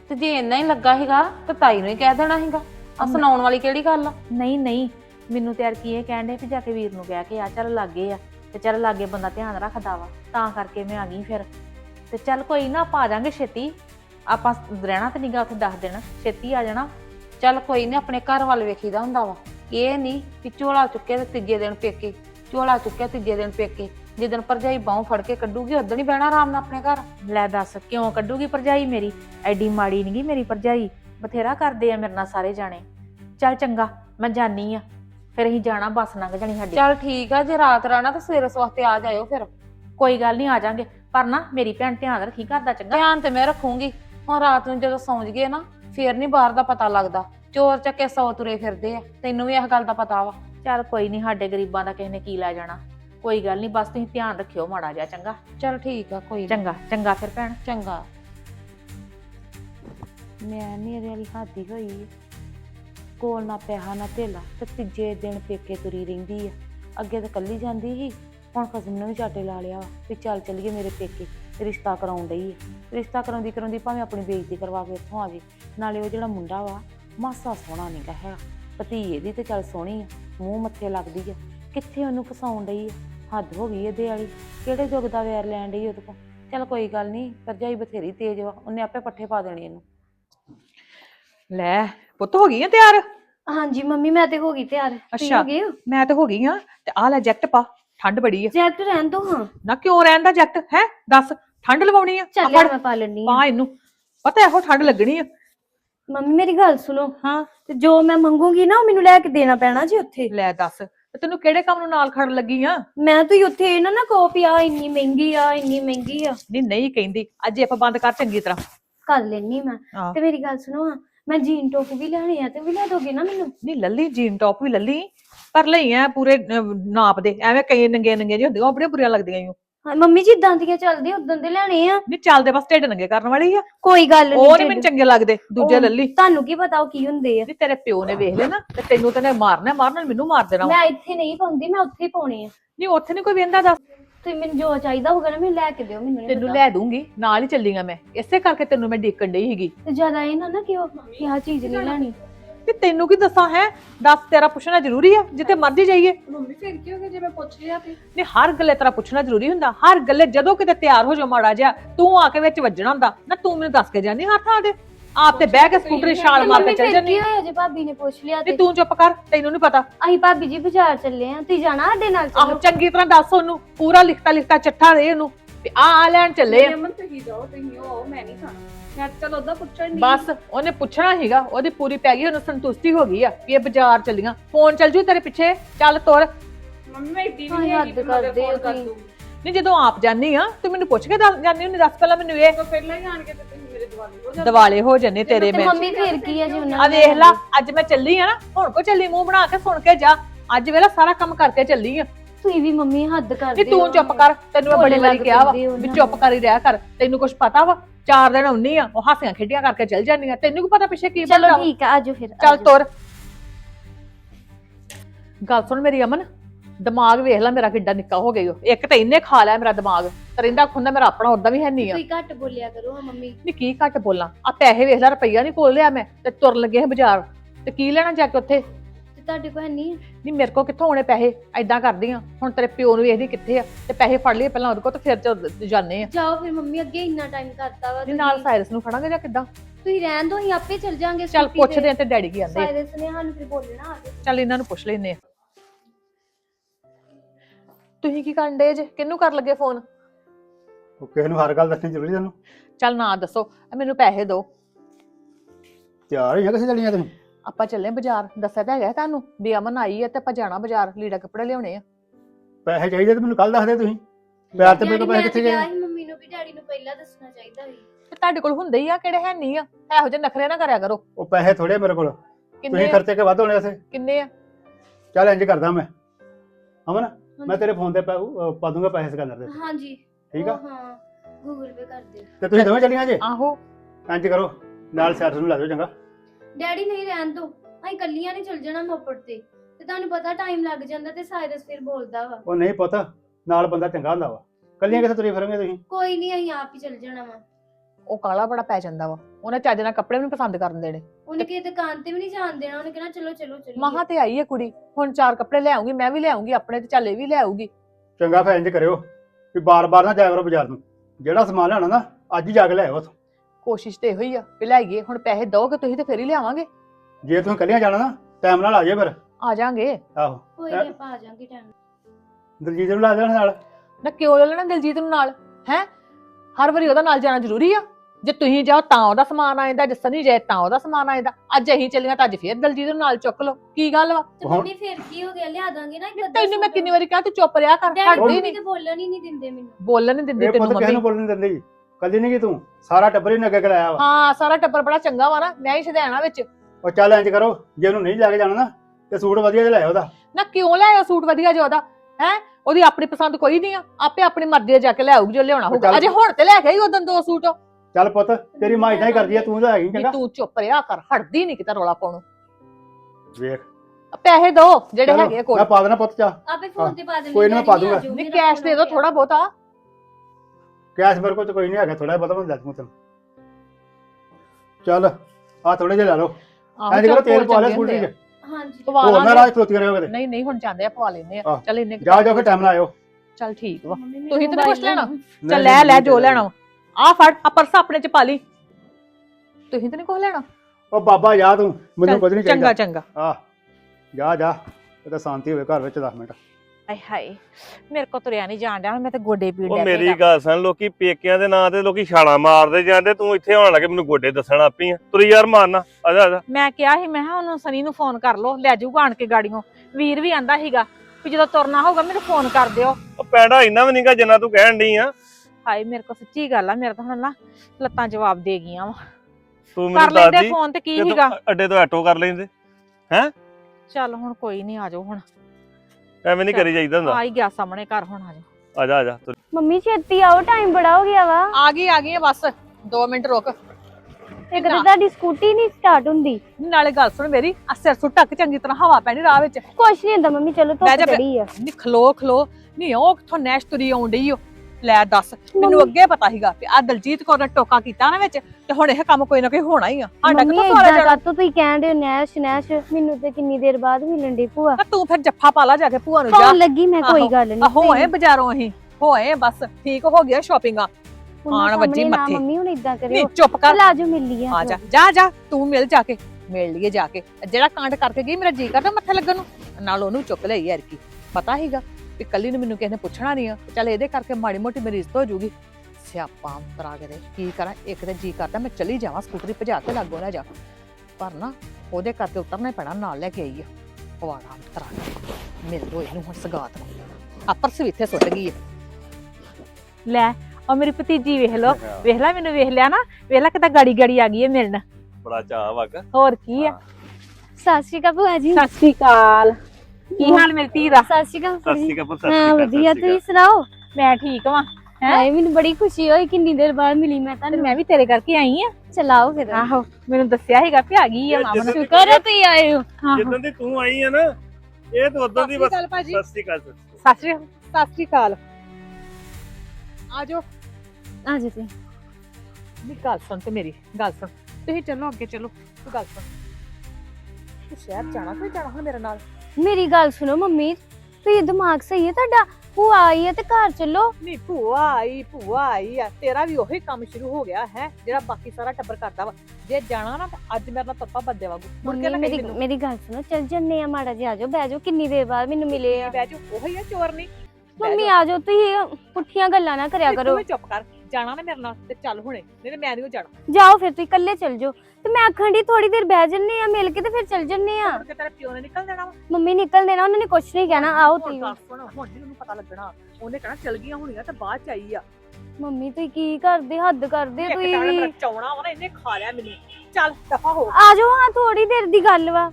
ਤੇ ਜੇ ਇੰਨਾ ਹੀ ਲੱਗਾ ਹੈਗਾ ਤਾਂ ਤਾਈ ਨੂੰ ਹੀ ਕਹਿ ਦੇਣਾ ਹੈਗਾ ਆ ਸੁਣਾਉਣ ਵਾਲੀ ਕਿਹੜੀ ਗੱਲ ਆ? ਨਹੀਂ ਨਹੀਂ ਮੈਨੂੰ ਤੇ ਯਾਰ ਕੀ ਇਹ ਕਹਿਣ ਡੇ ਵੀ ਜਾ ਕੇ ਵੀਰ ਨੂੰ ਕਹਿ ਕੇ ਆ ਚੱਲ ਲਾਗੇ ਆ। ਤੇ ਚੱਲ ਲਾਗੇ ਬੰਦਾ ਧਿਆਨ ਰੱਖਦਾ ਵਾ ਤਾਂ ਕਰਕੇ ਮੈਂ ਆ ਗਈ ਫਿਰ। ਤੇ ਚੱਲ ਕੋਈ ਨਾ ਆਪਾਂ ਆ ਜਾਾਂਗੇ ਛੇਤੀ। ਆਪਾਂ ਰਹਿਣਾ ਤੇ ਨਹੀਂਗਾ ਉੱਥੇ 10 ਦਿਨ ਛੇਤੀ ਆ ਜਾਣਾ। ਚੱਲ ਕੋਈ ਨਹੀਂ ਆਪਣੇ ਘਰ ਵੱਲ ਵੇਖੀਦਾ ਹੁੰਦਾ ਵਾ। ਇਹ ਨਹੀਂ ਕਿ ਝੋਲਾ ਚੁੱਕੇ ਤੇ ਤੀਜੇ ਦਿਨ ਪੇਕੇ ਝੋਲਾ ਚੁੱਕਿਆ ਤੀਜੇ ਦਿਨ ਪੇਕੇ। ਜਿੱਦਣ ਭਰਜਾਈ ਬਾਹੋਂ ਫੜ ਕੇ ਕੱਢੂਗੀ ਉਦੋਂ ਹੀ ਬਹਿਣਾ ਆਰਾਮ ਨਾਲ ਆਪਣੇ ਘਰ। ਲੈ ਦੱਸ ਕਿਉਂ ਕੱਢੂਗੀ ਭਰਜਾਈ ਮੇਰੀ? ਐਡੀ ਮਾੜੀ ਨਹੀਂਗੀ ਮੇਰੀ ਭਰਜਾਈ। ਬਥੇਰਾ ਕਰਦੇ ਆ ਮੇਰੇ ਨਾਲ ਸਾਰੇ ਜਾਣੇ। ਚੱਲ ਚੰਗਾ ਮੈਂ ਜਾਨੀ ਆ। ਫਿਰ ਅਸੀਂ ਜਾਣਾ ਬੱਸ ਲੰਘ ਜਾਣੀ ਸਾਡੀ। ਚੱਲ ਠੀਕ ਆ ਜੇ ਰਾਤ ਰਹਿਣਾ ਤਾਂ ਸਵੇਰੇ ਸਵਖਤੇ ਆ ਜਾਇਓ ਫਿਰ। ਕੋਈ ਗੱਲ ਨਹੀਂ ਆ ਜਾਾਂਗੇ। ਪਰ ਨਾ ਮੇਰੀ ਭੈਣ ਧਿਆਨ ਰੱਖੀ ਘਰ ਦਾ ਚੰਗਾ। ਧਿਆਨ ਤੇ ਮੈਂ ਰੱਖੂੰਗੀ। ਹੁਣ ਰਾਤ ਨੂੰ ਜਦੋਂ ਸੌਂ ਜਗੇ ਨਾ ਫੇਰ ਨਹੀਂ ਬਾਹਰ ਦਾ ਪਤਾ ਲੱਗਦਾ। ਚੋਰ ਚੱਕੇ ਸੌ ਤੁਰੇ ਫਿਰਦੇ ਆ ਤੈਨੂੰ ਵੀ ਇਸ ਗੱਲ ਦਾ ਪਤਾ ਵਾ। ਚੱਲ ਕੋਈ ਨਹੀਂ ਸਾਡੇ ਗਰੀਬਾਂ ਦਾ ਕਿਸੇ ਨੇ ਕੀ ਲੈ ਜਾਣਾ। ਕੋਈ ਗੱਲ ਨਹੀਂ ਬਸ ਤੁਸੀਂ ਧਿਆਨ ਰੱਖਿਓ ਮਾੜਾ ਜਿਹਾ ਚੰਗਾ? ਚੱਲ ਠੀਕ ਆ ਕੋਈ ਨੀ। ਚੰਗਾ ਚੰਗਾ ਫਿਰ ਭੈਣ। ਚੰਗਾ। ਮੈਂ ਮੇਰੇ ਵਾਲੀ ਹਾਦੀ ਹੋਈ ਏ। ਕੋਲ ਨਾ ਪੈਸਾ ਨਾ ਧੇਲਾ ਤੇ ਤੀਜੇ ਦਿਨ ਪੇਕੇ ਤੁਰੀ ਰਹਿੰਦੀ ਆ। ਅੱਗੇ ਤਾਂ ਕੱਲੀ ਜਾਂਦੀ ਸੀ ਹੁਣ ਖਸਮ ਨੇ ਵੀ ਚਾਟੇ ਲਾ ਲਿਆ ਵਾ ਵੀ ਚੱਲ ਚੱਲੀਏ ਮੇਰੇ ਪੇਕੇ। ਰਿਸ਼ਤਾ ਕਰਾਉਣ ਏ ਰਿਸ਼ਤਾ ਕਰਾਉਂਦੀ ਕਰਾਉਂਦੀ ਭਾਵੇਂ ਆਪਣੀ ਬੇਇੱਜ਼ਤੀ ਕਰਵਾ ਕੇ ਇੱਥੋਂ ਆ ਜੇ। ਨਾਲੇ ਉਹ ਜਿਹੜਾ ਮੁੰਡਾ ਵਾ ਮਾਸਾ ਸੋਹਣਾ ਨਹੀਂ ਹੈਗਾ। ਪਤੀ ਇਹਦੀ ਤੇ ਚੱਲ ਸੋਹਣੀ ਆ ਮੂੰਹ ਮੱਥੇ ਲੱਗਦੀ ਆ। ਕਿੱਥੇ ਉਹਨੂੰ ਫਸਾਉਣ ਡਈ ਆ? ਹੱਦ ਹੋ ਗਈ ਇਹਦੇ ਵਾਲੀ। ਕਿਹੜੇ ਯੁੱਗ ਦਾ ਵੈਰ ਲੈਣ ਡਈ ਉਹਦੇ ਕੋਲ? ਚੱਲ ਕੋਈ ਗੱਲ ਨਹੀਂ ਭਰਜਾਈ ਬਥੇਰੀ ਤੇਜ਼ ਵਾ ਉਹਨੇ ਆਪੇ ਪੱਠੇ ਪਾ ਦੇਣੇ ਇਹਨੂੰ। ਲੈ ਪੁੱਤ ਹੋ ਗਈ ਆ ਤਿਆਰ? ਹਾਂਜੀ ਮੰਮੀ ਮੈਂ ਤੇ ਹੋ ਗਈ ਤਿਆਰ। ਤੁਸੀਂ ਅੱਛਾ। ਹੋ ਗਏ ਹੋ? ਮੈਂ ਤੇ ਹੋ ਗਈ ਆ ਤੇ ਆ ਲੈ ਜੈਕਟ ਪਾ। ਠੰਡ ਬੜੀ ਆ। ਜੈਕਟ ਰਹਿਣ ਦੋ ਹਾਂ। ਨਾ ਕਿਉਂ ਰਹਿਣ ਦਾ ਜੈਕਟ? ਹੈ? ਦੱਸ ਠੰਡ ਲਵਾਉਣੀ ਆ? ਆ ਚੱਲ ਫੜ, ਮੈਂ ਪਾ ਲੈਣੀ ਪਾ ਇਹਨੂੰ। ਪਤਾ ਇਹੋ ਠੰਡ ਲੱਗਣੀ ਆ। ਮੰਮੀ ਮੇਰੀ ਗੱਲ ਸੁਣੋ। ਹਾਂ। ਤੇ ਜੋ ਮੈਂ ਮੰਗੂਗੀ ਨਾ ਉਹ ਮੈਨੂੰ ਲੈ ਕੇ ਦੇਣਾ ਪੈਣਾ ਜੀ ਉੱਥੇ। ਲੈ ਦੱਸ ਤੇ ਤੈਨੂੰ ਕਿਹੜੇ ਕੰਮ ਨੂੰ ਨਾਲ ਖੜਨ ਲੱਗੀ ਆ? ਮੈਂ ਤੁਸੀਂ ਉੱਥੇ ਇਹਨਾਂ ਨਾ ਕਾਪੀ ਆ ਇੰਨੀ ਮਹਿੰਗੀ ਆ ਇੰਨੀ ਮਹਿੰਗੀ ਆ। ਨਹੀਂ ਨਹੀਂ ਕਹਿੰਦੀ। ਅੱਜ ਆਪਾਂ ਬੰਦ ਕਰ ਚੰਗੀ ਤਰ੍ਹਾਂ। ਕਰ ਲੈਣੀ ਮੈਂ। ਹਾਂ। ਤੇ ਮੇਰੀ ਗੱਲ ਸੁਣੋ ਹਾਂ ਮੈਂ ਜੀਨ ਟੋਪ ਵੀ ਲੈਣੇ ਆ ਤੇ ਉਹ ਵੀ ਲੈ ਦੋਗੇ ਨਾ ਮੈਨੂੰ? ਨਹੀਂ ਲੱਲੀ ਜੀਨ ਟੌਪ ਵੀ ਲੱਲੀ। ਪਰ ਲਈ ਆ ਪੂਰੇ ਅਹ, ਨਾਪ ਦੇ ਐਵੇਂ ਕਈ ਨੰਗੇ ਨੰਗੇ ਜਿਹੇ ਹੁੰਦੇ ਉਹ ਬੜੀਆਂ ਬੁਰੀਆਂ ਲੱਗਦੀਆਂ ਈ ਓ। ਹਾਂ ਮੰਮੀ ਜੀ ਇਦਾਂ ਦੀਆਂ ਚੱਲਦੀ ਉਦੋਂ ਦੇ ਲੈਣੇ ਆ। ਨਹੀਂ ਚੱਲਦੇ ਬਸ ਢਿੱਡ ਨੰਗੇ ਕਰਨ ਵਾਲੀ ਆ। ਕੋਈ ਗੱਲ ਉਹ ਨਹੀਂ ਨਹੀਂ ਮੈਨੂੰ ਚੰਗੇ ਲੱਗਦੇ ਦੂਜੇ ਉਹ- ਲੱਲੀ। ਤੁਹਾਨੂੰ ਕੀ ਪਤਾ ਉਹ ਕੀ ਹੁੰਦੇ ਆ। ਨਹੀਂ ਤੇਰੇ ਪਿਓ ਨੇ ਵੇਖ ਲੈਣਾ ਤੇ ਤੈਨੂੰ ਤੇ ਨੇ ਮਾਰਨਾ ਮਾਰਨਾ ਮੈਨੂੰ ਮਾਰ ਦੇਣਾ। ਵਾ। ਮੈਂ ਇੱਥੇ ਨਹੀਂ ਪਾਉਂਦੀ ਮੈਂ ਉੱਥੇ ਹੀ ਪਾਉਣੇ ਆ। ਨਹੀਂ ਉੱਥੇ ਨਹੀਂ ਕੋਈ ਵੇਂਦਾ ਦੱਸ। ਤੁਸੀਂ ਮੈਨੂੰ ਜੋ ਚਾਹੀਦਾ ਹੋਗਾ ਨਾ ਮੈਨੂੰ ਲੈ ਕੇ ਦਿਓ ਮੈਨੂੰ ਤੈਨੂੰ ਪਤਾ। ਲੈ ਦੂੰਗੀ ਨਾਲ ਹੀ ਚੱਲੀਆਂ ਮੈਂ। ਇਸੇ ਕਰਕੇ ਤੈਨੂੰ ਮੈਂ ਡੇਕਣ ਡਈ ਸੀਗੀ। ਤੇ ਜ਼ਿਆਦਾ ਇਹ ਨਾ ਨਾ ਕਿ ਉਹ ਕਿ ਆਹ ਚੀਜ਼ ਨਹੀਂ ਲੈਣੀ। ਤੇ ਤੈਨੂੰ ਕੀ ਦੱਸਾਂ ਹੈ? ਦੱਸ ਤੇਰਾ ਪੁੱਛਣਾ ਜ਼ਰੂਰੀ ਹੈ ਜਿੱਥੇ ਮਰਜ਼ੀ ਜਾਈਏ। ਮੰਮੀ ਫਿਰ ਕੀ ਹੋ ਗਿਆ ਜੇ ਮੈਂ ਪੁੱਛ ਲਿਆ ਤੇ? ਨਹੀਂ ਹਰ ਗੱਲੇ ਤੇਰਾ ਪੁੱਛਣਾ ਜ਼ਰੂਰੀ ਹੁੰਦਾ। ਹਰ ਗੱਲੇ ਜਦੋਂ ਕਿਤੇ ਤਿਆਰ ਹੋ ਜਾ ਮਾੜਾ ਜਿਹਾ ਤੂੰ ਆ ਕੇ ਵਿੱਚ ਵੱਜਣਾ ਹੁੰਦਾ। ਨਾ ਤੂੰ ਮੈਨੂੰ ਦੱਸ ਕੇ ਜਾਨੀ ਹਰ ਥਾਂ ਤੇ ਆਪ ਤੇ ਬਹਿ ਕੇ ਸਕੂਟਰੀ ਛਾਲ ਮਾਰ ਕੇ ਚੱਲ ਜਾਨੀ ਕੀ ਹੋਇਆ ਜੇ ਭਾਬੀ ਨੇ ਪੁੱਛ ਲਿਆ ਤੇ ਤੇ? ਤੂੰ ਚੁੱਪ ਕਰ ਤੈਨੂੰ ਨਹੀਂ ਪਤਾ। ਅਸੀਂ ਭਾਬੀ ਜੀ ਬਾਜ਼ਾਰ ਚੱਲੇ ਆ ਤੁਸੀਂ ਜਾਣਾ ਸਾਡੇ ਨਾਲ ਆਹ ਚਲੋ। ਚੰਗੀ ਤਰ੍ਹਾਂ ਦੱਸ ਉਹਨੂੰ ਪੂਰਾ ਲਿਖਤਾ ਲਿਖਤਾ ਚੱਠਾ ਦੇ ਉਹਨੂੰ ਵੀ ਆ ਆ ਲੈਣ ਚੱਲੇ ਆ। ਅਮਨ ਤੁਸੀਂ ਜਾਓ ਤੁਸੀਂ ਉਹ ਆਓ ਮੈਂ ਨਹੀਂ ਖਾਣਾ ਮੈਂ ਤਾਂ ਚਲ ਉਹਦਾ ਪੁੱਛਣ ਨਹੀਂ। ਬਸ ਉਹਨੇ ਪੁੱਛਣਾ ਹੀਗਾ ਉਹਦੀ ਪੂਰੀ ਪੈ ਗਈ ਉਹਨੂੰ ਸੰਤੁਸ਼ਟੀ ਹੋ ਗਈ ਆ ਵੀ ਇਹ ਬਾਜ਼ਾਰ ਚੱਲੀਆਂ। ਫੋਨ ਚੱਲ ਜੂ ਤੇਰੇ ਪਿੱਛੇ? ਚੱਲ ਤੁਰ। ਮੰਮੀ ਮੈਂ ਏਡੀ ਹਾਂ, ਵੀ ਨਹੀਂ ਹੱਦ ਹੈਗੀ ਵੀ ਮੈਂ ਕਰਦੇ ਹੋ ਫੋਨ ਕਰ ਤੁਸੀਂ। ਦੂੰਗੀ ਨਹੀਂ ਜਦੋਂ ਆਪ ਜਾਨੀ ਆ ਤੂੰ ਮੈਨੂੰ ਪੁੱਛ ਕੇ ਦੱਸ ਜਾਨੀ ਉਹਨੇ ਦੱਸ ਪਹਿਲਾਂ ਮੈਨੂੰ ਇਹ। ਤਾਂ ਪਹਿਲਾਂ ਹੀ ਆਣ ਕੇ ਤੇ ਤੁਸੀਂ ਮੇਰੇ ਦਿਵਾਲੇ ਹੋ ਜਾਂਦੇ। ਦਿਵਾਲੇ ਹੋ ਜੰਨੇ ਤੇਰੇ ਤੇ ਮੈਂ। ਮੰਮੀ ਫਿਰ ਕੀ ਆ ਜੀ ਉਹਨਾਂ ਆ ਵੇਖ ਲਾ ਅੱਜ ਮੈਂ ਚੱਲੀ ਆ ਨਾ ਹੁਣ ਕੋ ਚੱਲੀ ਮੂੰਹ ਬਣਾ ਕੇ ਸੁਣ ਕੇ ਜਾ। ਅੱਜ ਵੇਲਾ ਸਾਰਾ ਕੰਮ ਕਰਕੇ ਚੱਲੀ ਆ। ਤੁਸੀਂ ਵੀ ਮੰਮੀ ਹੱਦ ਕਰਦੇ ਨਹੀਂ ਤੂੰ ਚੁੱਪ ਕਰ ਤੈਨੂੰ ਮੈਂ ਬੜੀ ਵਾਰੀ ਕਿਹਾ ਵਾ ਵੀ। ਚੁੱਪ ਕਰ ਹੀ ਰਿਹਾ ਕਰ ਤੈਨੂੰ ਕੁਝ ਪਤਾ ਵਾ ਚਾਰ ਦਿਨ ਆਉਣੀ ਆ ਉਹ ਹਾਸੀਆਂ ਖੇਡੀਆਂ ਕਰਕੇ ਚੱਲ ਜਾਂਦੀ ਆ ਤੈਨੂੰ ਕੀ ਪਤਾ ਪਿੱਛੇ ਕੀ ਚਲੋ ਠੀਕ ਆ ਆਜੋ ਫਿਰ ਚੱਲ। ਤੁਰ ਗੱਲ ਸੁਣ ਮੇਰੀ ਅਮਨ ਦਿਮਾਗ ਵੇਖ ਲੈ ਮੇਰਾ ਕਿੱਡਾ ਨਿੱਕਾ ਹੋ ਗਿਆ। ਇੱਕ ਤਾਂ ਇਹਨੇ ਖਾ ਲਿਆ ਮੇਰਾ ਦਿਮਾਗ ਤੇ ਰਹਿੰਦਾ ਖੁੰਦਾ ਮੇਰਾ ਆਪਣਾ ਉਦਾਂ ਵੀ ਹੈ ਨਹੀਂ ਆ ਤੁਸੀਂ ਘੱਟ ਬੋਲਿਆ ਕਰੋ ਮੰਮੀ ਨੀ ਕੀ ਘੱਟ ਬੋਲਾਂ ਆ ਪੈਸੇ ਵੇਖ ਲੈ ਰੁਪਈਆ ਨਹੀਂ ਕੋਲ ਲਿਆ ਮੈਂ ਤੇ ਤੁਰ ਲੱਗੇ ਹਾਂ ਬਾਜ਼ਾਰ ਤੇ ਕੀ ਲੈਣਾ ਜਾ ਕੇ ਉੱਥੇ ਤੁਹਾਡੇ ਕੋਲ ਹੈ ਨਹੀਂ ਨਹੀਂ ਮੇਰੇ ਕੋ ਕਿੱਥੋਂ ਆਉਣੇ ਪੈਸੇ? ਐਦਾਂ ਕਰਦੀ ਆ। ਹੁਣ ਤੇਰੇ ਪਿਓ ਨੂੰ ਵੇਖਦੀ ਕਿੱਥੇ ਆ ਤੇ ਪੈਸੇ ਫੜ ਲਈਏ ਪਹਿਲਾਂ ਉਹਦੇ ਕੋਲ ਤੇ ਫਿਰ ਚ ਜਾਣੇ ਆ। ਜਾਓ ਫਿਰ ਮੰਮੀ ਅੱਗੇ ਇੰਨਾ ਟਾਈਮ ਕਰਤਾ ਵਾ ਨਹੀਂ ਨਾਲ ਤੁਸੀਂ- ਸਾਇਰਸ ਨੂੰ ਫੜਾਂਗੇ ਜਾਂ ਕਿੱਦਾਂ? ਤੁਸੀਂ ਰਹਿਣ ਦੋ ਅਸੀਂ ਆਪੇ ਚੱਲ ਜਾਾਂਗੇ ਚੱਲ ਪੁੱਛਦੇ ਆ ਤੇ ਡੈਡੀ ਕੀ ਆਂਦੇ ਆ। ਸਾਇਰਸ ਨੇ ਸਾਨੂੰ ਫਿਰ ਬੋਲਣਾ ਆ ਕੇ। ਚੱਲ ਇਹਨਾਂ ਨੂੰ ਪੁੱਛ ਲੈਨੇ ਆ। ਤੁਸੀਂ ਕੀ ਕਰਨ ਡੇ ਜੇ? ਕਿਹਨੂੰ ਕਰ ਲੱਗੇ ਫੋਨ? ਉਹ ਕਿਸੇ ਨੂੰ ਹਰ ਗੱਲ ਦੱਸਣੀ ਜ਼ਰੂਰੀ ਤੈਨੂੰ ਚੱਲ ਨਾ ਦੱਸੋ ਮੈਨੂੰ ਪੈਸੇ ਦਿਓ। ਤਿਆਰ ਹੋਈਆਂ ਕਿਸੇ ਚੱਲੀਆਂ ਤੈਨੂੰ? ਆਪਾਂ ਚੱਲੇ ਬਾਜ਼ਾਰ ਦੱਸਿਆ ਤਾਂ ਹੈਗਾ ਤੁਹਾਨੂੰ ਵੀ ਅਮਨ ਆਈ ਹੈ ਤੇ ਆਪਾਂ ਜਾਣਾ ਬਾਜ਼ਾਰ ਲੀੜਾ ਕੱਪੜੇ ਲਿਆਉਣੇ ਆ। ਪੈਸੇ ਚਾਹੀਦੇ ਤੇ ਮੈਨੂੰ ਕੱਲ ਦੱਸ ਦੇ ਤੁਸੀਂ। ਪਿਆਰ ਤੇ ਮੇਰੇ ਕੋਲ ਪੈਸੇ ਕਿੱਥੇ ਗਏ? ਮੰਮੀ ਨੂੰ ਵੀ ਡੈਡੀ ਨੂੰ ਪਹਿਲਾਂ ਦੱਸਣਾ ਚਾਹੀਦਾ ਸੀ। ਤੇ ਤੁਹਾਡੇ ਕੋਲ ਹੁੰਦੇ ਹੀ ਆ ਕਿਹੜੇ ਹੈ ਨਹੀਂ ਆ। ਇਹੋ ਜਿਹੇ ਨਖਰੇ ਨਾ ਕਰਿਆ ਕਰੋ। ਉਹ ਪੈਸੇ ਥੋੜੇ ਮੇਰੇ ਕੋਲ। ਕਿੰਨੇ ਤੁਸੀਂ ਆ? ਖਰਚੇ ਕੇ ਵੱਧ ਹੋਣੇ ਐਸੇ ਕਿੰਨੇ ਆ? ਚੱਲ ਇੰਜ ਕਰਦਾ ਮੈਂ। ਅਮਨ ਮੈਂ ਤੇਰੇ ਫੋਨ ਤੇ ਪਾ ਅਹ ਪਾ ਦੂੰਗਾ ਪੈਸੇ ਸਕੈਨਰ ਦੇ। ਹਾਂਜੀ। ਠੀਕ ਆ? ਉਹ ਹਾਂ ਗੂਗਲ ਪੇ ਕਰ ਦਿਓ। ਤੇ ਤੁਸੀਂ ਦੋਵੇਂ ਚੱਲੀਆਂ ਜੇ? ਆਹੋ। ਇੰਜ ਕਰੋ ਨਾਲ ਸੈਟ ਨੂੰ ਲਾ ਦਿਓ ਚੰਗਾ। ਡੈਡੀ ਨਹੀਂ ਰਹਿਣ ਦੋ ਅਸੀਂ ਕੱਲੀਆਂ ਨੇ ਚਲ ਜਾਣਾ ਮੋਪੜ ਤੇ। ਤੇ ਤੁਹਾਨੂੰ ਪਤਾ ਟਾਈਮ ਲੱਗ ਜਾਂਦਾ ਤੇ ਸਾਇਰਸ ਫਿਰ ਬੋਲਦਾ ਵਾ। ਉਹ ਨਹੀਂ ਪਤਾ ਨਾਲ ਬੰਦਾ ਚੰਗਾ ਹੁੰਦਾ ਵਾ। ਕੱਲੀਆਂ ਕਿੱਥੇ ਤੁਰੀ ਫਿਰੋਗੇ ਤੁਸੀਂ? ਕੋਈ ਨਹੀਂ ਅਸੀਂ ਆਪ ਹੀ ਚਲ ਜਾਣਾ ਵਾ। ਉਹ ਕਾਲਾ ਬੜਾ ਪੈ ਜਾਂਦਾ ਵਾ। ਉਹਨੇ ਚੱਜ ਨਾਲ ਕੱਪੜੇ ਵੀ ਨੀ ਪਸੰਦ ਕਰਨ ਦੇਣੇ। ਉਹਨੇ ਕਿਸੇ ਦੁਕਾਨ ਤੇ ਵੀ ਨਹੀਂ ਜਾਣ ਦੇਣਾ ਉਹਨੇ ਕਹਿਣਾ ਚਲੋ ਚਲੋ ਚਲੋ ਮਹਾ ਤੇ ਆਈ ਹੈ ਕੁੜੀ। ਹੁਣ ਚਾਰ ਕੱਪੜੇ ਲੈ ਆਉਂਗੀ ਮੈਂ ਵੀ ਲੈ ਆਉਂਗੀ ਆਪਣੇ ਤੇ ਚੱਲ ਇਹ ਵੀ ਲੈ ਆਊਗੀ। ਚੰਗਾ ਫਿਰ ਇੰਜ ਕਰਿਓ ਵੀ ਬਾਰ-ਬਾਰ ਨਾ ਜਾਇਆ ਕਰੋ ਬਾਜ਼ਾਰ ਨੂੰ। ਜਿਹੜਾ ਸਮਾਨ ਲੈਣਾ ਨਾ ਅੱਜ ਹੀ ਜਾ ਕੇ ਲੈ ਆਓ ਉੱਥੋਂ। ਕੋਸ਼ਿਸ਼ ਤੇ ਇਹੋ ਹੀ ਆ ਵੀ ਲੈ ਆਈਏ ਹੁਣ ਪੈਸੇ ਦੋਗੇ ਤੁਸੀਂ ਤੇ ਫੇਰ ਹੀ ਲਿਆਵਾਂਗੇ। ਜੇ ਤੁਸੀਂ ਕੱਲੀਆਂ ਜਾਣਾ ਨਾ ਟਾਈਮ ਨਾਲ ਆ ਜਾਇਓ ਫਿਰ। ਆ ਜਾਾਂਗੇ। ਆਹੋ। ਕੋਈ ਨਹੀਂ ਆਪਾਂ ਆ ਜਾਾਂਗੇ ਟਾਈਮ ਦਲਜੀਤ ਨੂੰ ਲਾ ਦੇਣਾ ਨਾਲ। ਨਾ ਕਿਉਂ ਲੈ ਲੈਣਾ ਦਿਲਜੀਤ ਨੂੰ ਨਾਲ? ਹੈ? ਹਰ ਵਾਰੀ ਉਹਦਾ ਨਾਲ ਜਾਣਾ ਜ਼ਰੂਰੀ ਆ। ਜੇ ਤੁਸੀਂ ਜਾਓ ਤਾਂ ਉਹਦਾ ਸਮਾਨ ਆ ਜਾਂਦਾ ਜੇ ਸਨੀ ਜਾਏ ਤਾਂ ਉਹਦਾ ਸਮਾਨ ਆ ਜਾਂਦਾ। ਅੱਜ ਅਸੀਂ ਚੱਲੀਆਂ ਤਾਂ ਅੱਜ ਫੇਰ ਦਿਲਜੀਤ ਨੂੰ ਨਾਲ ਚੁੱਕ ਲਓ। ਕੀ ਗੱਲ ਵਾ? ਤੇ ਹੁਣ- ਮੰਮੀ ਫਿਰ ਕੀ ਹੋ ਗਿਆ? ਲਿਆ ਦਾਂਗੇ ਨਾ ਇੱਕ ਤੈਨੂੰ ਮੈਂ। ਕਿੰਨੀ ਵਾਰੀ ਕਿਹਾ ਤੂੰ ਚੁੱਪ ਰਿਹਾ ਕਰ ਡੈਡੀ ਨਹੀਂ। ਤੇ ਬੋਲਣ ਹੀ ਨਹੀਂ ਦਿੰਦੇ ਮੈਨੂੰ। ਬੋਲਣ ਨਹੀਂ ਦਿੰਦੀ ਇਹ ਤੈਨੂੰ ਪੁੱਤ ਕਿਸੇ ਮੰਮੀ। ਨੂੰ ਬੋਲਣ ਨਹੀਂ ਦਿੰਦੀ ਕੱਲੀ ਨਹੀਂ ਕਿ ਤੂੰ? ਸਾਰਾ ਟੱਬਰ ਹੀ ਨੱਗੇ ਲਾਇਆ ਵਾ। ਹਾਂ ਸਾਰਾ ਟੱਬਰ ਬੜਾ ਚੰਗਾ ਵਾ ਨਾ। ਮੈਂ ਹੀ ਛਦੈਣਾ ਵਿੱਚ। ਉਹ ਚੱਲ ਇੰਜ ਕਰੋ ਜੇ ਉਹਨੂੰ ਨਹੀਂ ਲੈ ਕੇ ਜਾਣਾ ਨਾ ਤੇ ਸੂਟ ਵਧੀਆ ਜਿਹਾ ਲੈ ਉਹਦਾ। ਨਾ ਕਿਉਂ ਲੈ ਆਇਆ ਸੂਟ ਵਧੀਆ ਜਿਹਾ ਉਹਦਾ? ਹੈ? ਉਹਦੀ ਆਪਣੀ ਪਸੰਦ ਕੋਈ ਨਹੀਂ ਆ। ਆਪੇ ਆਪਣੀ ਮਰਜ਼ੀ ਦਾ ਜਾ ਕੇ ਲੈ ਆਊਗੀ ਜੋ ਲਿਆਉਣਾ ਹੋਊਗਾ। ਅਜੇ ਹੁਣ ਤੇ ਲੈ ਕੇ ਆਈ ਉਦੋਂ ਦੋ ਸੂਟ। ਚੱਲ ਪੁੱਤ ਤੇਰੀ ਮਾਂ ਇਦਾਂ ਹੀ ਕਰਦੀ ਆ ਤੂੰ ਤਾਂ ਹੈਗੀ ਚੰਗਾ। ਤੂੰ ਚੁੱਪ ਰਿਹਾ ਕਰ ਹਟਦੀ ਨਹੀਂ ਕਿਤੇ ਰੋਲਾ ਪਾਉਣੋਂ ਵੇਖ। ਪੈਸੇ ਦੋ ਜਿਹੜੇ ਹੈਗੇ ਕੋਲ। ਮੈਂ ਪਾ ਦੇਣਾ ਪੁੱਤ ਚਾ ਆਪੇ ਫੋਨ ਤੇ ਪਾ ਦੇਣੀ ਕੋਈ ਨੀ, ਮੈਂ ਪਾ ਦੂੰਗਾ। ਨਹੀਂ ਕੈਸ਼ ਦੇ ਦੋ। ਥੋੜਾ ਬਹੁਤਾ। ਕੈਸ਼ ਮੇਰੇ ਕੋਲ ਤਾਂ ਕੋਈ ਨਹੀਂ ਹੈਗਾ ਥੋੜਾ ਬਹੁਤਾ ਮੈਂ ਦੱਸ ਦੂੰ ਤੈਨੂੰ ਚੱਲ ਆ ਥੋੜੇ ਜਿਹਾ ਲੈ ਲਓ। ਇੰਜ ਕਰੋ ਤੇਲ ਪਾ ਲੈ ਚੰਗੇ ਸਕੂਟਰੀ 'ਚ। ਹਾਂਜੀ। ਪਵਾ ਹੋਰ ਲਾਂਗੇ। ਰਾਜ ਖਲੋਤੀ ਕਰਿਓ ਕਿਤੇ। ਨਹੀਂ ਨਹੀਂ ਹੁਣ ਜਾਂਦੇ ਆ ਪਵਾ ਲੈਨੇ ਆ। ਆਹ। ਚੱਲ ਇੰਨੇ ਕੁ ਜਾ ਜਾ ਕੇ ਟਾਈਮ ਨਾਲ ਆਇਓ। ਚੱਲ ਠੀਕ ਵਾ। ਮੰਮੀ, ਤੁਸੀਂ ਤਾਂ ਨੀ ਕੁਛ ਲੈਣਾ? ਚੱਲ ਲੈ ਲੈ ਜੋ ਲੈਣਾ ਆ ਫੜ ਆ ਪਰਸ ਆਪਣੇ ਚ ਪਾ ਲਈ। ਤੁਸੀਂ ਤਾਂ ਨਹੀਂ ਕੁਝ ਲੈਣਾ। ਉਹ ਬਾਬਾ ਜਾ ਤੂੰ। ਮੈਨੂੰ ਚੱਲ, ਕੁਝ ਨਹੀਂ ਚੰਗਾ ਚਾਹੀਦਾ। ਚੰਗਾ ਆ ਜਾ ਜਾ। ਇਹ ਤਾਂ ਸ਼ਾਂਤੀ ਹੋਵੇ ਘਰ ਵਿੱਚ 10 ਮਿੰਟ। ਆਏ ਹਾਏ ਮੇਰੇ ਕੋ ਤੁਰਿਆ ਨਹੀਂ ਜਾਣ ਡਿਆ ਮੈਂ ਤੇ ਗੋਡੇ ਪੀੜ ਉਹ ਮੇਰੀ। ਗੱਲ ਸੁਣ ਲੋਕੀ ਪੇਕਿਆਂ ਦੇ ਨਾਂ ਤੇ ਲੋਕੀ ਛਾਲਾਂ ਮਾਰਦੇ ਜਾਂਦੇ ਤੂੰ ਇੱਥੇ ਆਉਣ ਲੱਗੇ ਮੈਨੂੰ ਗੋਡੇ ਦੱਸਣ ਆਪੀ ਆ। ਤੁਰੀ ਯਾਰ ਮਾਰਨਾ ਆ ਜਾ ਆ ਜਾ। ਮੈਂ ਕਿਹਾ ਸੀ ਮੈਂ ਕਿਹਾ ਉਹਨੂੰ ਸਨੀ ਨੂੰ ਫੋਨ ਕਰ ਲਓ ਲੈ ਜਾਊਗਾ ਆਣ ਕੇ ਗਾੜੀਆਂ ਵੀਰ ਵੀ ਆਂਦਾ ਸੀਗਾ ਵੀ ਜਦੋਂ ਤੁਰਨਾ ਹੋਊਗਾ ਮੈਨੂੰ ਫੋਨ ਕਰ ਦਿਓ। ਉਹ ਪੈਂਡਾ ਇੰਨਾ ਵੀ ਨਹੀਂਗਾ ਜਿੰਨਾ ਤੂੰ ਕਹਿਣ ਡਈ ਆ। ਹਾਏ ਮੇਰੇ ਕੋ ਸੱਚੀ ਗੱਲ ਆ ਮੇਰੇ ਤਾਂ ਹੁਣ ਨਾ ਲੱਤਾਂ ਜਵਾਬ ਦੇ ਗਈਆਂ ਵਾ। ਤੂੰ ਕਰ ਮੈਨੂੰ ਲੈਂਦੇ ਦੱਸਦੀ ਫੋਨ ਤੇ ਕੀ ਸੀਗਾ? ਅੱਡੇ ਤੋਂ ਆਟੋ ਕਰ ਲੈਂਦੇ ਚੱਲ ਹੁਣ ਕੋਈ ਨਹੀਂ ਆ ਜਾਓ ਹੁਣ। ਐਵੇਂ ਨਹੀਂ ਕਰੀ ਜਾਈਦਾ ਹੁੰਦਾ। ਆ ਹੀ ਗਿਆ ਸਾਹਮਣੇ ਘਰ ਹੁਣ ਆ ਜਾ ਆ ਜਾ ਤੁਰ। ਮੰਮੀ ਛੇਤੀ ਆਓ ਟਾਈਮ ਬੜਾ ਹੋ ਗਿਆ ਵਾ। ਆ ਗਈ ਆ ਗਈ ਆ ਬਸ। 2 ਮਿੰਟ ਰੁਕ। ਇੱਕ ਤਾਂ ਤੁਹਾਡੀ ਸਕੂਟੀ ਨਹੀਂ ਸਟਾਰਟ ਹੁੰਦੀ। ਨਾਲੇ ਗੱਲ ਸੁਣ ਮੇਰੀ ਆ ਸਿਰ ਸੁੱਟ ਢੱਕ ਚੰਗੀ ਤਰ੍ਹਾਂ ਹਵਾ ਪੈਣੀ ਰਾਹ ਵਿੱਚ। ਕੁਛ ਨਹੀਂ ਹੁੰਦਾ ਮੰਮੀ ਚਲੋ ਬਹਿ ਜਾ ਧੁੱਪ ਫਿਰ। ਚੜੀ ਆ। ਨੀ ਖਲੋ ਖਲੋ। ਨਹੀਂ ਉਹ ਕਿੱਥੋਂ ਨੈਸ਼ ਤੁਰੀ ਆਉਣ ਡਈ ਓ? ਲੈ ਦੱਸ। ਮੈਨੂੰ ਅੱਗੇ ਪਤਾ ਸੀਗਾ ਵੀ ਆ ਦਲਜੀਤ ਕੌਰ ਨੇ ਟੋਕਾ ਕੀਤਾ ਨਾ ਵਿੱਚ ਤੇ ਹੁਣ ਇਹ ਕੰਮ ਕੋਈ ਨਾ ਕੋਈ ਹੋਣਾ ਹੀ ਆ। ਸਾਡਾ ਮੰਮੀ ਕਿੱਥੋਂ ਸਵਾਰਿਆ ਏਦਾਂ ਜਾਣਾ? ਕਾਤੋਂ ਤੁਸੀਂ ਕਹਿਣ ਦੇ ਨੈਸ਼ ਨੈਸ਼। ਮੈਨੂੰ ਤੇ ਕਿੰਨੀ ਦੇਰ ਬਾਅਦ ਮਿਲਣ ਦੀ ਭੂਆ। ਤਾਂ ਤੂੰ ਫਿਰ ਜੱਫਾ ਪਾ ਲਾ ਜਾ ਕੇ ਭੂਆ ਨੂੰ ਜਾ। ਫੋਨ ਲੱਗੀ ਮੈਂ? ਕੋਈ ਆਹੋ, ਗੱਲ ਨਹੀਂ ਹੋਏ ਬਾਜ਼ਾਰੋਂ ਅਸੀਂ। ਹੋਏ ਬਸ ਠੀਕ ਹੋ ਗਿਆ ਸ਼ਾਪਿੰਗਾਂ ਆਣ ਵੱਜੀ ਮੱਥੇ। ਮੰਮੀ ਹੁਣ ਇਦਾਂ ਨਹੀਂ ਕਰਿਓ ਚੁੱਪ ਕਰ। ਚੱਲ ਆਜੋ ਮਿਲ ਲਈਏ ਆ ਜਾ ਜਾ ਜਾ ਤੂੰ ਮਿਲ ਜਾ ਕੇ ਮਿਲ ਲਈਏ ਜਾ ਕੇ। ਜਿਹੜਾ ਕਾਂਡ ਕਰਕੇ ਗਈ ਮੇਰਾ ਜੀ ਕਰਦਾ ਮੱਥੇ ਲੱਗਣ ਨੂੰ। ਨਾਲ ਉਹਨੂੰ ਚੁੱਕ ਲਈ ਯਾਰ ਕੀ ਪਤਾ ਹੀਗਾ ਵੀ ਕੱਲੀ ਨੂੰ ਮੈਨੂੰ ਕਿਸੇ ਨੇ ਪੁੱਛਣਾ ਨਹੀਂ ਆ। ਚੱਲ ਇਹਦੇ ਕਰਕੇ ਮਾੜੀ ਮੋਟੀ ਮੇਰੀ ਇੱਜ਼ਤ ਹੋ ਜੂਗੀ ਸਿਆਪਾ ਅੰਤਰਾ ਕੇ ਦੇ ਕੀ ਕਰਾਂ? ਇੱਕ ਤੇ ਜੀ ਕਰਦਾ ਮੈਂ ਚਲੀ ਜਾਵਾਂ ਸਕੂਟਰੀ ਭਜਾ ਕੇ ਲਾਗੋ ਨਾ ਜਾ। ਪਰ ਨਾ ਉਹਦੇ ਕਰਕੇ ਉਤਰਨਾ ਹੀ ਪੈਣਾ ਨਾਲ ਲੈ ਕੇ ਆਈ ਆ। ਪਵਾੜਾ ਅੰਤਰਾ ਕੇ ਮਿਲ ਲੋ ਇਹਨੂੰ ਹੁਣ ਸਗਾਤ ਨੂੰ ਆ ਪਰਸ ਵੀ ਇੱਥੇ ਸੁੱਟ ਗਈ ਹੈ ਲੈ ਉਹ ਮੇਰੀ ਭਤੀਜੀ ਵੇਖ ਲੋ ਵੇਖ ਲੈ ਮੈਨੂੰ ਵੇਖ ਲਿਆ ਨਾ। ਵੇਖ ਲੈ ਕਿਤਾ ਗਾੜੀ ਗਾੜੀ ਆ ਗਈ ਹੈ ਮਿਲਣ ਬੜਾ ਚਾਹ ਵਗ ਹੋਰ ਕੀ ਆ? ਸਤਿ ਸ਼੍ਰੀ ਅਕਾਲ ਭੂਆ ਜੀ। ਸਤਿ ਸ਼੍ਰੀ ਅਕਾਲ। ਕੀ ਹਾਲ ਮੇਰੀ ਧੀ ਦਾ? ਸਤਿ ਸ਼੍ਰੀ ਅਕਾਲ ਸਤਿ। ਸ਼੍ਰੀ ਅਕਾਲ ਸਤਿ ਸ਼੍ਰੀ ਹਾਂ ਅਕਾਲ ਵਧੀਆ ਤੁਸੀਂ ਸੁਣਾਓ? ਮੈਂ ਠੀਕ ਵਾਂ ਹੈਂ? ਮੈਨੂੰ ਬੜੀ ਖੁਸ਼ੀ ਹੋਈ ਕਿੰਨੀ ਦੇਰ ਬਾਅਦ ਮਿਲੀ ਮੈਂ ਤੇ ਤੁਹਾਨੂੰ। ਮੈਂ ਵੀ ਤੇਰੇ ਕਰਕੇ ਆਈ ਆ। ਚਲਾਓ ਫਿਰ। ਆਹੋ ਮੈਨੂੰ ਦੱਸਿਆ ਸੀਗਾ ਵੀ ਆ ਗਈ ਆ ਜਦੋਂ- ਸ਼ੁਕਰ ਹੈ ਤੁਸੀਂ ਆਏ ਹੋ। ਜਿੱਦਣ ਦੀ ਤੂੰ ਆਈ ਆ ਨਾ ਇਹ ਤਾਂ ਉਦੋਂ ਦੀ ਬਸ ਸਤਿ ਸ਼੍ਰੀ ਅਕਾਲ ਸਤਿ ਸ਼੍ਰੀ ਅਕਾਲ। ਸਤਿ ਸ਼੍ਰੀ ਅਕਾਲ। ਆ ਜਾਓ। ਆਜੋ ਤੁਸੀਂ। ਨਹੀਂ ਗੱਲ ਸੁਣ ਤੇ ਮੇਰੀ ਗੱਲ ਸੁਣ। ਤੁਸੀਂ ਚੱਲੋ ਅੱਗੇ ਚੱਲੋ। ਤੂੰ ਗੱਲ ਸੁਣ। ਤੂੰ ਸ਼ਹਿਰ ਜਾਣਾ ਕੋਈ ਜਾਣਾ ਹੁਣ ਮੇਰੇ ਨਾਲ? ਮੇਰੀ ਗੱਲ ਸੁਣੋ ਮੰਮੀ ਤੁਸੀਂ ਦਿਮਾਗ ਸਹੀ ਹੈ ਤੁਹਾਡਾ ਭੂਆ ਆਈ ਹੈ ਤੇ ਘਰ ਚੱਲੋ। ਨਹੀਂ ਭੂਆ ਆਈ ਭੂਆ ਆਈ ਆ ਤੇਰਾ ਵੀ ਉਹੀ ਕੰਮ ਸ਼ੁਰੂ ਹੋ ਗਿਆ ਹੈ ਜਿਹੜਾ ਬਾਕੀ ਸਾਰਾ ਟੱਬਰ ਕਰਦਾ ਵਾ। ਜੇ ਜਾਣਾ ਨਾ ਤਾਂ ਅੱਜ ਮੇਰੇ ਨਾਲ ਤੱਪਾ ਬੰਦੇ ਵਾਂਗੂ ਮੁੜ ਕੇ ਨਾ ਮੇਰੀ ਮੇਰੀ ਗੱਲ ਸੁਣੋ ਚੱਲ ਜੰਨੇ ਆ ਮਾੜਾ ਜਿਹਾ ਆਜੋ ਬਹਿ ਜਾਓ ਕਿੰਨੀ ਦੇਰ ਬਾਅਦ ਮੈਨੂੰ ਮਿਲੇ ਆ। ਬਹਿ ਉਹੀ ਆ ਚੋਰ ਨਹੀਂ ਮੰਮੀ ਆ ਜਾਓ ਤੁਸੀਂ ਪੁੱਠੀਆਂ ਗੱਲਾਂ ਨਾ ਕਰਿਆ ਕਰੋ। ਤੂੰ ਚੁੱਪ ਕਰ। ਜਾਣਾ ਨਾ ਮੇਰੇ ਨਾਲ ਤੇ ਚੱਲ ਹੁਣੇ ਨਹੀਂ ਤੇ ਮੈਂ ਨਹੀਂ ਜਾਣਾ। ਜਾਓ ਫਿਰ ਤੁਸੀਂ ਇਕੱਲੇ ਚੱਲ ਜਾਓ। ਤੇ ਮੈਂ ਆਖਣ ਦੀ ਥੋੜੀ ਦੇਰ ਬਹਿ ਜੰਨੇ ਆ ਮਿਲ ਕੇ ਤੇ ਫਿਰ ਚੱਲ ਜੰਨੇ ਆ। ਮੁੜ ਕੇ ਤੇਰਾ ਪਿਓ ਨੇ ਨਿਕਲ ਦੇਣਾ ਵਾ। ਮੰਮੀ ਨਿਕਲ ਦੇਣਾ ਉਹਨਾਂ ਨੇ ਕੁਛ ਨਹੀਂ ਕਹਿਣਾ ਆਓ ਹੁਣ ਤੁਸੀਂ। ਗੱਲ ਸੁਣ ਹੁਣ ਨੀ ਉਹਨੂੰ ਪਤਾ ਲੱਗਣਾ ਉਹਨੇ ਕਹਿਣਾ ਚਲ ਗਈਆਂ ਹੋਣੀਆਂ ਤੇ ਬਾਅਦ ਚ ਆਈ ਆ। ਮੰਮੀ ਤੁਸੀਂ ਕੀ ਕਰਦੇ ਹੱਦ ਕਰਦੇ ਇੱਕ ਤੁਸੀਂ? ਟਾਣੇ ਵੀ ਨਾ ਇਹਨੇ ਖਾ ਲਿਆ ਮੈਨੂੰ। ਚੱਲ ਦਫਾ ਹੋ। ਆ ਜਾਓ ਹਾਂ ਥੋੜੀ ਦੇਰ ਦੀ ਗੱਲ ਵਾ।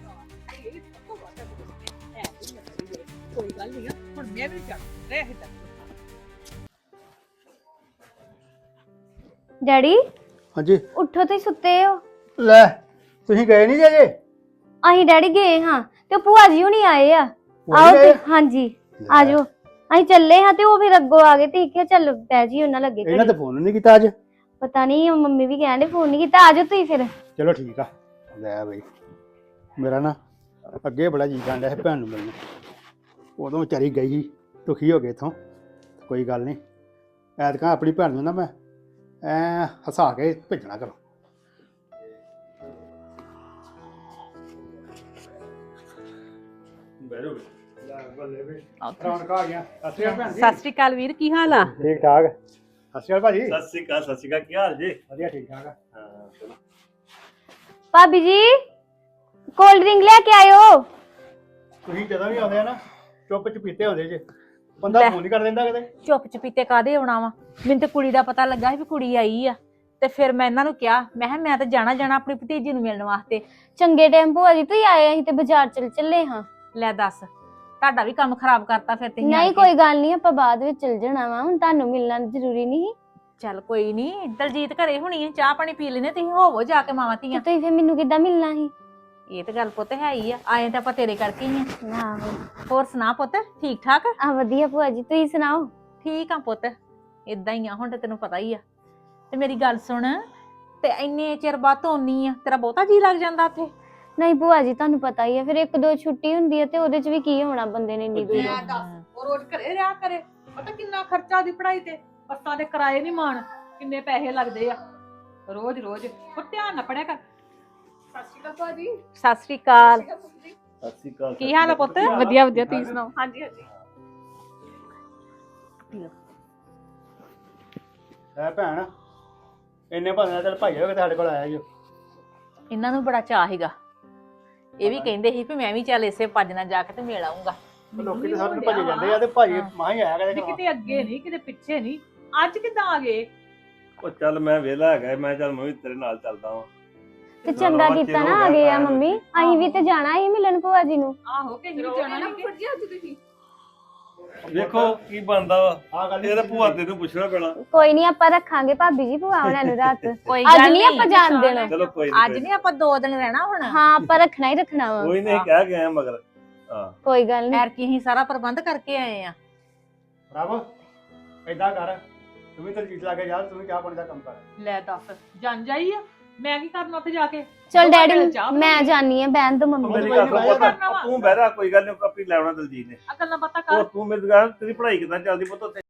ਕੋਈ ਗੱਲ ਨਹੀਂ ਆ ਹੁਣ ਮੈਂ ਵੀ ਜਾਣਾ। ਰਹਿ ਹਿੱਦਾ ਡੈਡੀ? ਹਾਂਜੀ। ਉੱਠੋ ਤੁਸੀਂ ਸੁੱਤੇ ਹੋ। ਲੈ ਤੁਸੀਂ ਗਏ ਨਹੀਂ ਜੇ ਅਸੀਂ ਡੈਡੀ ਗਏ ਹਾਂ ਤੇ ਉਹ ਭੂਆ ਜੀ ਹੁਣੀ ਆਏ ਆ। ਉਹ ਆਓ ਗਏ? ਤੇ ਹਾਂਜੀ ਆ ਜਾਓ ਅਸੀਂ ਚੱਲੇ ਹਾਂ ਤੇ ਉਹ ਫਿਰ ਅੱਗੋਂ ਆ ਗਏ ਤੇ ਕਿਹਾ ਚੱਲ ਬਹਿ ਜੀ ਉਹਨਾਂ ਲੱਗੇ ਇਹਨਾਂ ਘੜੀ। ਤੇ ਫੋਨ ਨਹੀਂ ਕੀਤਾ ਅੱਜ? ਪਤਾ ਨਹੀਂ ਮੰਮੀ ਵੀ ਕਹਿੰਦੇ ਫੋਨ ਨਹੀਂ ਕੀਤਾ ਆ ਜਾਓ ਤੁਸੀਂ ਫਿਰ। ਚਲੋ ਠੀਕ ਆ। ਲੈ ਬਈ ਮੇਰਾ ਨਾ ਅੱਗੇ ਬੜਾ ਜੀ ਕਾਂਡਾ ਹੈ ਭੈਣ ਨੂੰ ਮਿਲਣ। ਉਦੋਂ ਵਿਚਾਰੀ ਗਈ ਸੀ ਦੁਖੀ ਹੋ ਗਏ ਇਥੋਂ ਕੋਈ ਗੱਲ ਨਹੀਂ। ਐਤਕਾਂ ਆਪਣੀ ਭੈਣ ਨੂੰ ਨਾ ਮੈਂ ਐ ਹਸਾ ਕੇ ਭੇਜਣਾ ਕਰੋ ਬੈਠੋ ਲੈ ਬੱਲੇ ਵੀ। ਰੌਣਕ ਆ ਗਿਆ ਸਤਿ ਸ਼੍ਰੀ ਅਕਾਲ ਭੈਣ ਜੀ। ਸਤਿ ਸ਼੍ਰੀ ਅਕਾਲ ਵੀਰ ਕੀ ਹਾਲ ਆ? ਠੀਕ ਠਾਕ? ਸਤਿ ਸ਼੍ਰੀ ਅਕਾਲ ਭਾਜੀ। ਸਤਿ ਸ੍ਰੀ ਅਕਾਲ ਸਤਿ ਸ੍ਰੀ ਅਕਾਲ ਕੀ ਹਾਲ ਜੀ? ਵਧੀਆ ਠੀਕ ਠਾਕ ਆ। ਹਾਂ ਚਲੋ। ਭਾਬੀ ਜੀ ਕੋਲਡ ਡਰਿੰਕ ਲੈ ਕੇ ਆਇਓ। ਤੁਸੀਂ ਜਦੋਂ ਵੀ ਆਉਂਦੇ ਆ ਨਾ ਚੁੱਪ ਚਪੀਤੇ ਹੁੰਦੇ ਜੇ। ਬੰਦਾ ਫੋਨ ਨਹੀਂ ਕਰ ਦਿੰਦਾ ਕਿਤੇ। ਚੁੱਪ ਚਪੀਤੇ ਕਾਦੇ ਆਉਣਾ ਵਾ? ਮੈਨੂੰ ਤੇ ਕੁੜੀ ਦਾ ਪਤਾ ਲੱਗਾ ਸੀ ਵੀ ਕੁੜੀ ਆਈ ਆ। ਤੇ ਫਿਰ ਮੈਂ ਇਹਨਾਂ ਨੂੰ ਕਿਹਾ ਮੈਂ ਕਿਹਾ ਮੈਂ ਤਾਂ ਜਾਣਾ ਜਾਣਾ ਆਪਣੀ ਭਤੀਜੀ ਨੂੰ ਮਿਲਣ ਵਾਸਤੇ। ਚੰਗੇ ਟਾਈਮ ਭੂਆ ਜੀ ਤੁਸੀਂ ਆਏ ਅਸੀਂ ਤੇ ਬਾਜ਼ਾਰ ਚੱਲ ਚੱਲੇ ਹਾਂ। ਲੈ ਦੱਸ ਤੁਹਾਡਾ ਵੀ ਕੰਮ ਖਰਾਬ ਕਰਤਾ ਫਿਰ ਤੇ ਨਹੀਂ ਕੋਈ ਗੱਲ ਨਹੀਂ ਆਪਾਂ ਬਾਅਦ ਵਿੱਚ ਚੱਲ ਜਾਣਾ ਵਾ ਹੁਣ ਤੁਹਾਨੂੰ ਮਿਲਣਾ ਜ਼ਰੂਰੀ ਨਹੀਂ ਚੱਲ ਕੋਈ ਨਹੀਂ ਦਲਜੀਤ ਘਰੇ ਹੋਣੀ ਹੈ ਚਾਹ ਪਾਣੀ ਪੀ ਲੈਨੇ ਤੁਸੀਂ ਹੋਵੋ ਜਾ ਕੇ ਮਾਵਾਂ ਤੇ ਧੀਆਂ। ਤੁਸੀਂ ਫਿਰ ਮੈਨੂੰ ਕਿੱਦਾਂ ਮਿਲਣਾ ਸੀ? ਇਹ ਤਾਂ ਗੱਲ ਪੁੱਤ ਹੈ ਹੀ ਆ ਆਏ ਤਾਂ ਆਪਾਂ ਤੇਰੇ ਕਰਕੇ ਹੀ ਆ। ਆਹੋ। ਹੋਰ ਸੁਣਾ ਪੁੱਤ ਠੀਕ ਠਾਕ ਆ ਵਧੀਆ ਭੂਆ ਜੀ ਤੁਸੀਂ ਸੁਣਾਓ? ਠੀਕ ਆ ਪੁੱਤ। ਇਦਾਂ ਹੀ ਆ ਹੁਣ ਤੇ ਤੈਨੂੰ ਪਤਾ ਹੀ ਆ। ਤੇ ਮੇਰੀ ਗੱਲ ਸੁਣ ਤੇ ਇੰਨੇ ਚਿਰ ਬਾਅਦ ਧੋਨੀ ਆ ਤੇਰਾ ਬਹੁਤਾ ਜੀ ਲੱਗ ਜਾਂਦਾ ਉੱਥੇ। ਨਹੀਂ ਭੂਆ ਜੀ ਤੁਹਾਨੂੰ ਪਤਾ ਹੀ ਹੈ ਫਿਰ ਇੱਕ ਦੋ ਛੁੱਟੀ ਹੁੰਦੀ ਹੈ ਤੇ ਉਹਦੇ ਚ ਵੀ ਕੀ ਹੋਣਾ ਬੰਦੇ ਨੇ ਇੰਨੀ ਦੂਰ। ਮੈਂ ਦੱਸ ਉਹ ਰੋਜ਼ ਘਰੇ ਰਿਹਾ ਕਰੇ। ਪਤਾ ਕਿੰਨਾ ਖਰਚਾ ਦੀ ਪੜਾਈ ਤੇ? ਬੱਸਾਂ ਦੇ ਕਿਰਾਏ ਨਹੀਂ ਮਾਣ ਕਿੰਨੇ ਪੈਸੇ ਲੱਗਦੇ ਆ। ਰੋਜ਼ ਰੋਜ਼ ਉਹ ਧਿਆਨ ਨਾ ਪੜਿਆ ਕਰ। ਸਤਿ ਸ਼੍ਰੀ ਅਕਾਲ ਭਾਜੀ ਸਤਿ ਸ੍ਰੀ ਅਕਾਲ। ਸਤਿ ਸ੍ਰੀ ਅਕਾਲ ਕੀ ਹਾਲ ਆ ਪੁੱਤ? ਵਧੀਆ ਵਧੀਆ ਤੁਸੀਂ ਸੁਣਾਓ? ਹਾਂਜੀ ਹਾਂਜੀ। ਐ ਭੈਣ ਇੰਨੇ ਭਾਵੇਂ ਚੱਲ ਭਾਈ ਹੋਵੇ ਸਾਡੇ ਕੋਲ ਆਇਆ ਜੀ ਇਹਨਾਂ ਨੂੰ ਬੜਾ ਚਾਹ ਹੈਗਾ ਇਹ ਵੀ ਕਹਿੰਦੇ ਸੀ ਵੀ ਮੈਂ ਵੀ ਚੱਲ ਇਸੇ ਪੱਜ ਨਾਲ ਜਾ ਕੇ ਤੇ ਮਿਲ ਆਉਂਗਾ ਲੋਕੀ ਤੇ ਸਾਰੇ ਭੱਜੇ ਜਾਂਦੇ ਆ ਤੇ ਹਾਂ। ਮਾਂ ਹੀ ਆਇਆ ਕਦੇ ਨਹੀਂ ਕਿਤੇ ਅੱਗੇ ਨਹੀਂ ਕਿਤੇ ਪਿੱਛੇ ਨਹੀਂ। ਅੱਜ ਕਿੱਦਾਂ ਆ ਗਏ? ਉਹ ਚੱਲ ਮੈਂ ਵਿਹਲਾ ਹੈਗਾ ਮੈਂ ਚੱਲ ਮੈਂ ਵੀ ਤੇਰੇ ਨਾਲ ਚੱਲਦਾ ਵਾਂ। ਤੇ ਚੰਗਾ ਕੀਤਾ ਨਾ ਆ ਗਏ ਆ ਮੰਮੀ। ਅਸੀਂ ਵੀ ਤੇ ਜਾਣਾ ਹੀ ਮਿਲਣ ਭੂਆ ਜੀ ਨੂੰ। ਆਹੋ ਕਿ ਨਹੀਂ ਜਾਣਾ ਜੀ ਅੱਜ ਤੁਸੀਂ। ਵੇਖੋ ਕੀ ਬਣਦਾ ਵਾ। ਆ ਗੱਲ ਇਹ ਤਾਂ ਭੂਆ ਤੈਨੂੰ ਪੁੱਛਣਾ ਪੈਣਾ। ਕੋਈ ਨਹੀਂ ਆਪਾਂ ਰੱਖਾਂਗੇ ਭਾਬੀ ਜੀ ਭੂਆ ਉਹਨਾਂ ਨੂੰ ਰਾਤ। ਕੋਈ ਅੱਜ ਗੱਲ ਨਹੀਂ ਆਪਾਂ ਜਾਣ ਦੇਣਾ। ਚਲੋ ਕੋਈ ਨਹੀਂ ਅੱਜ ਨਹੀਂ ਆਪਾਂ ਦੋ ਦਿਨ ਰਹਿਣਾ ਹੁਣ। ਹਾਂ ਆਪਾਂ ਰੱਖਣਾ ਹੀ ਰੱਖਣਾ ਵਾ। ਕੋਈ ਨਹੀਂ ਕਹਿ ਗਏ ਆ ਮਗਰ। ਹਾਂ। ਕੋਈ ਗੱਲ ਨਹੀਂ ਐਰ ਕੀ ਅਸੀਂ ਸਾਰਾ ਪ੍ਰਬੰਧ ਕਰਕੇ ਆਏ ਆ। ਰੱਬ ਏਦਾਂ ਕਰ। ਤੂੰ ਵੀ ਤਲਜੀਤ ਲਾ ਕੇ ਜਾ ਤੂੰ ਵੀ ਚਾਹ ਪਾਣੀ ਦਾ ਕੰਮ ਕਰ। ਲੈ ਦੱਸ ਜਾਣ ਜਾਈ ਆ? ਮੈਂ ਕੀ ਕਰਨਾ ਉੱਥੇ ਜਾ ਕੇ? ਚਲ ਡੈਡੀ ਚਾਹ ਮੈਂ। ਜਾਣੀ ਆ ਬਹਿਣ ਦੋ ਤੂੰ ਮੰਮੀ ਮੇਰੀ ਕੋਈ ਗੱਲ ਸੁਣ ਪੁੱਤ, ਤੂੰ ਬਹਿ ਜਾ ਕੋਈ ਗੱਲ ਨਹੀਂ ਕਾਪੀ ਲੈਣਾ ਦਲਜੀਤ ਨੇ। ਆ ਗੱਲਾਂ ਬਾਤਾਂ ਕਰ। ਤੂੰ ਮੇਰੀ ਗੱਲ ਤੇਰੀ ਪੜ੍ਹਾਈ ਕਿਦਾਂ ਚੱਲਦੀ ਪੁੱਤ ਉੱਥੇ?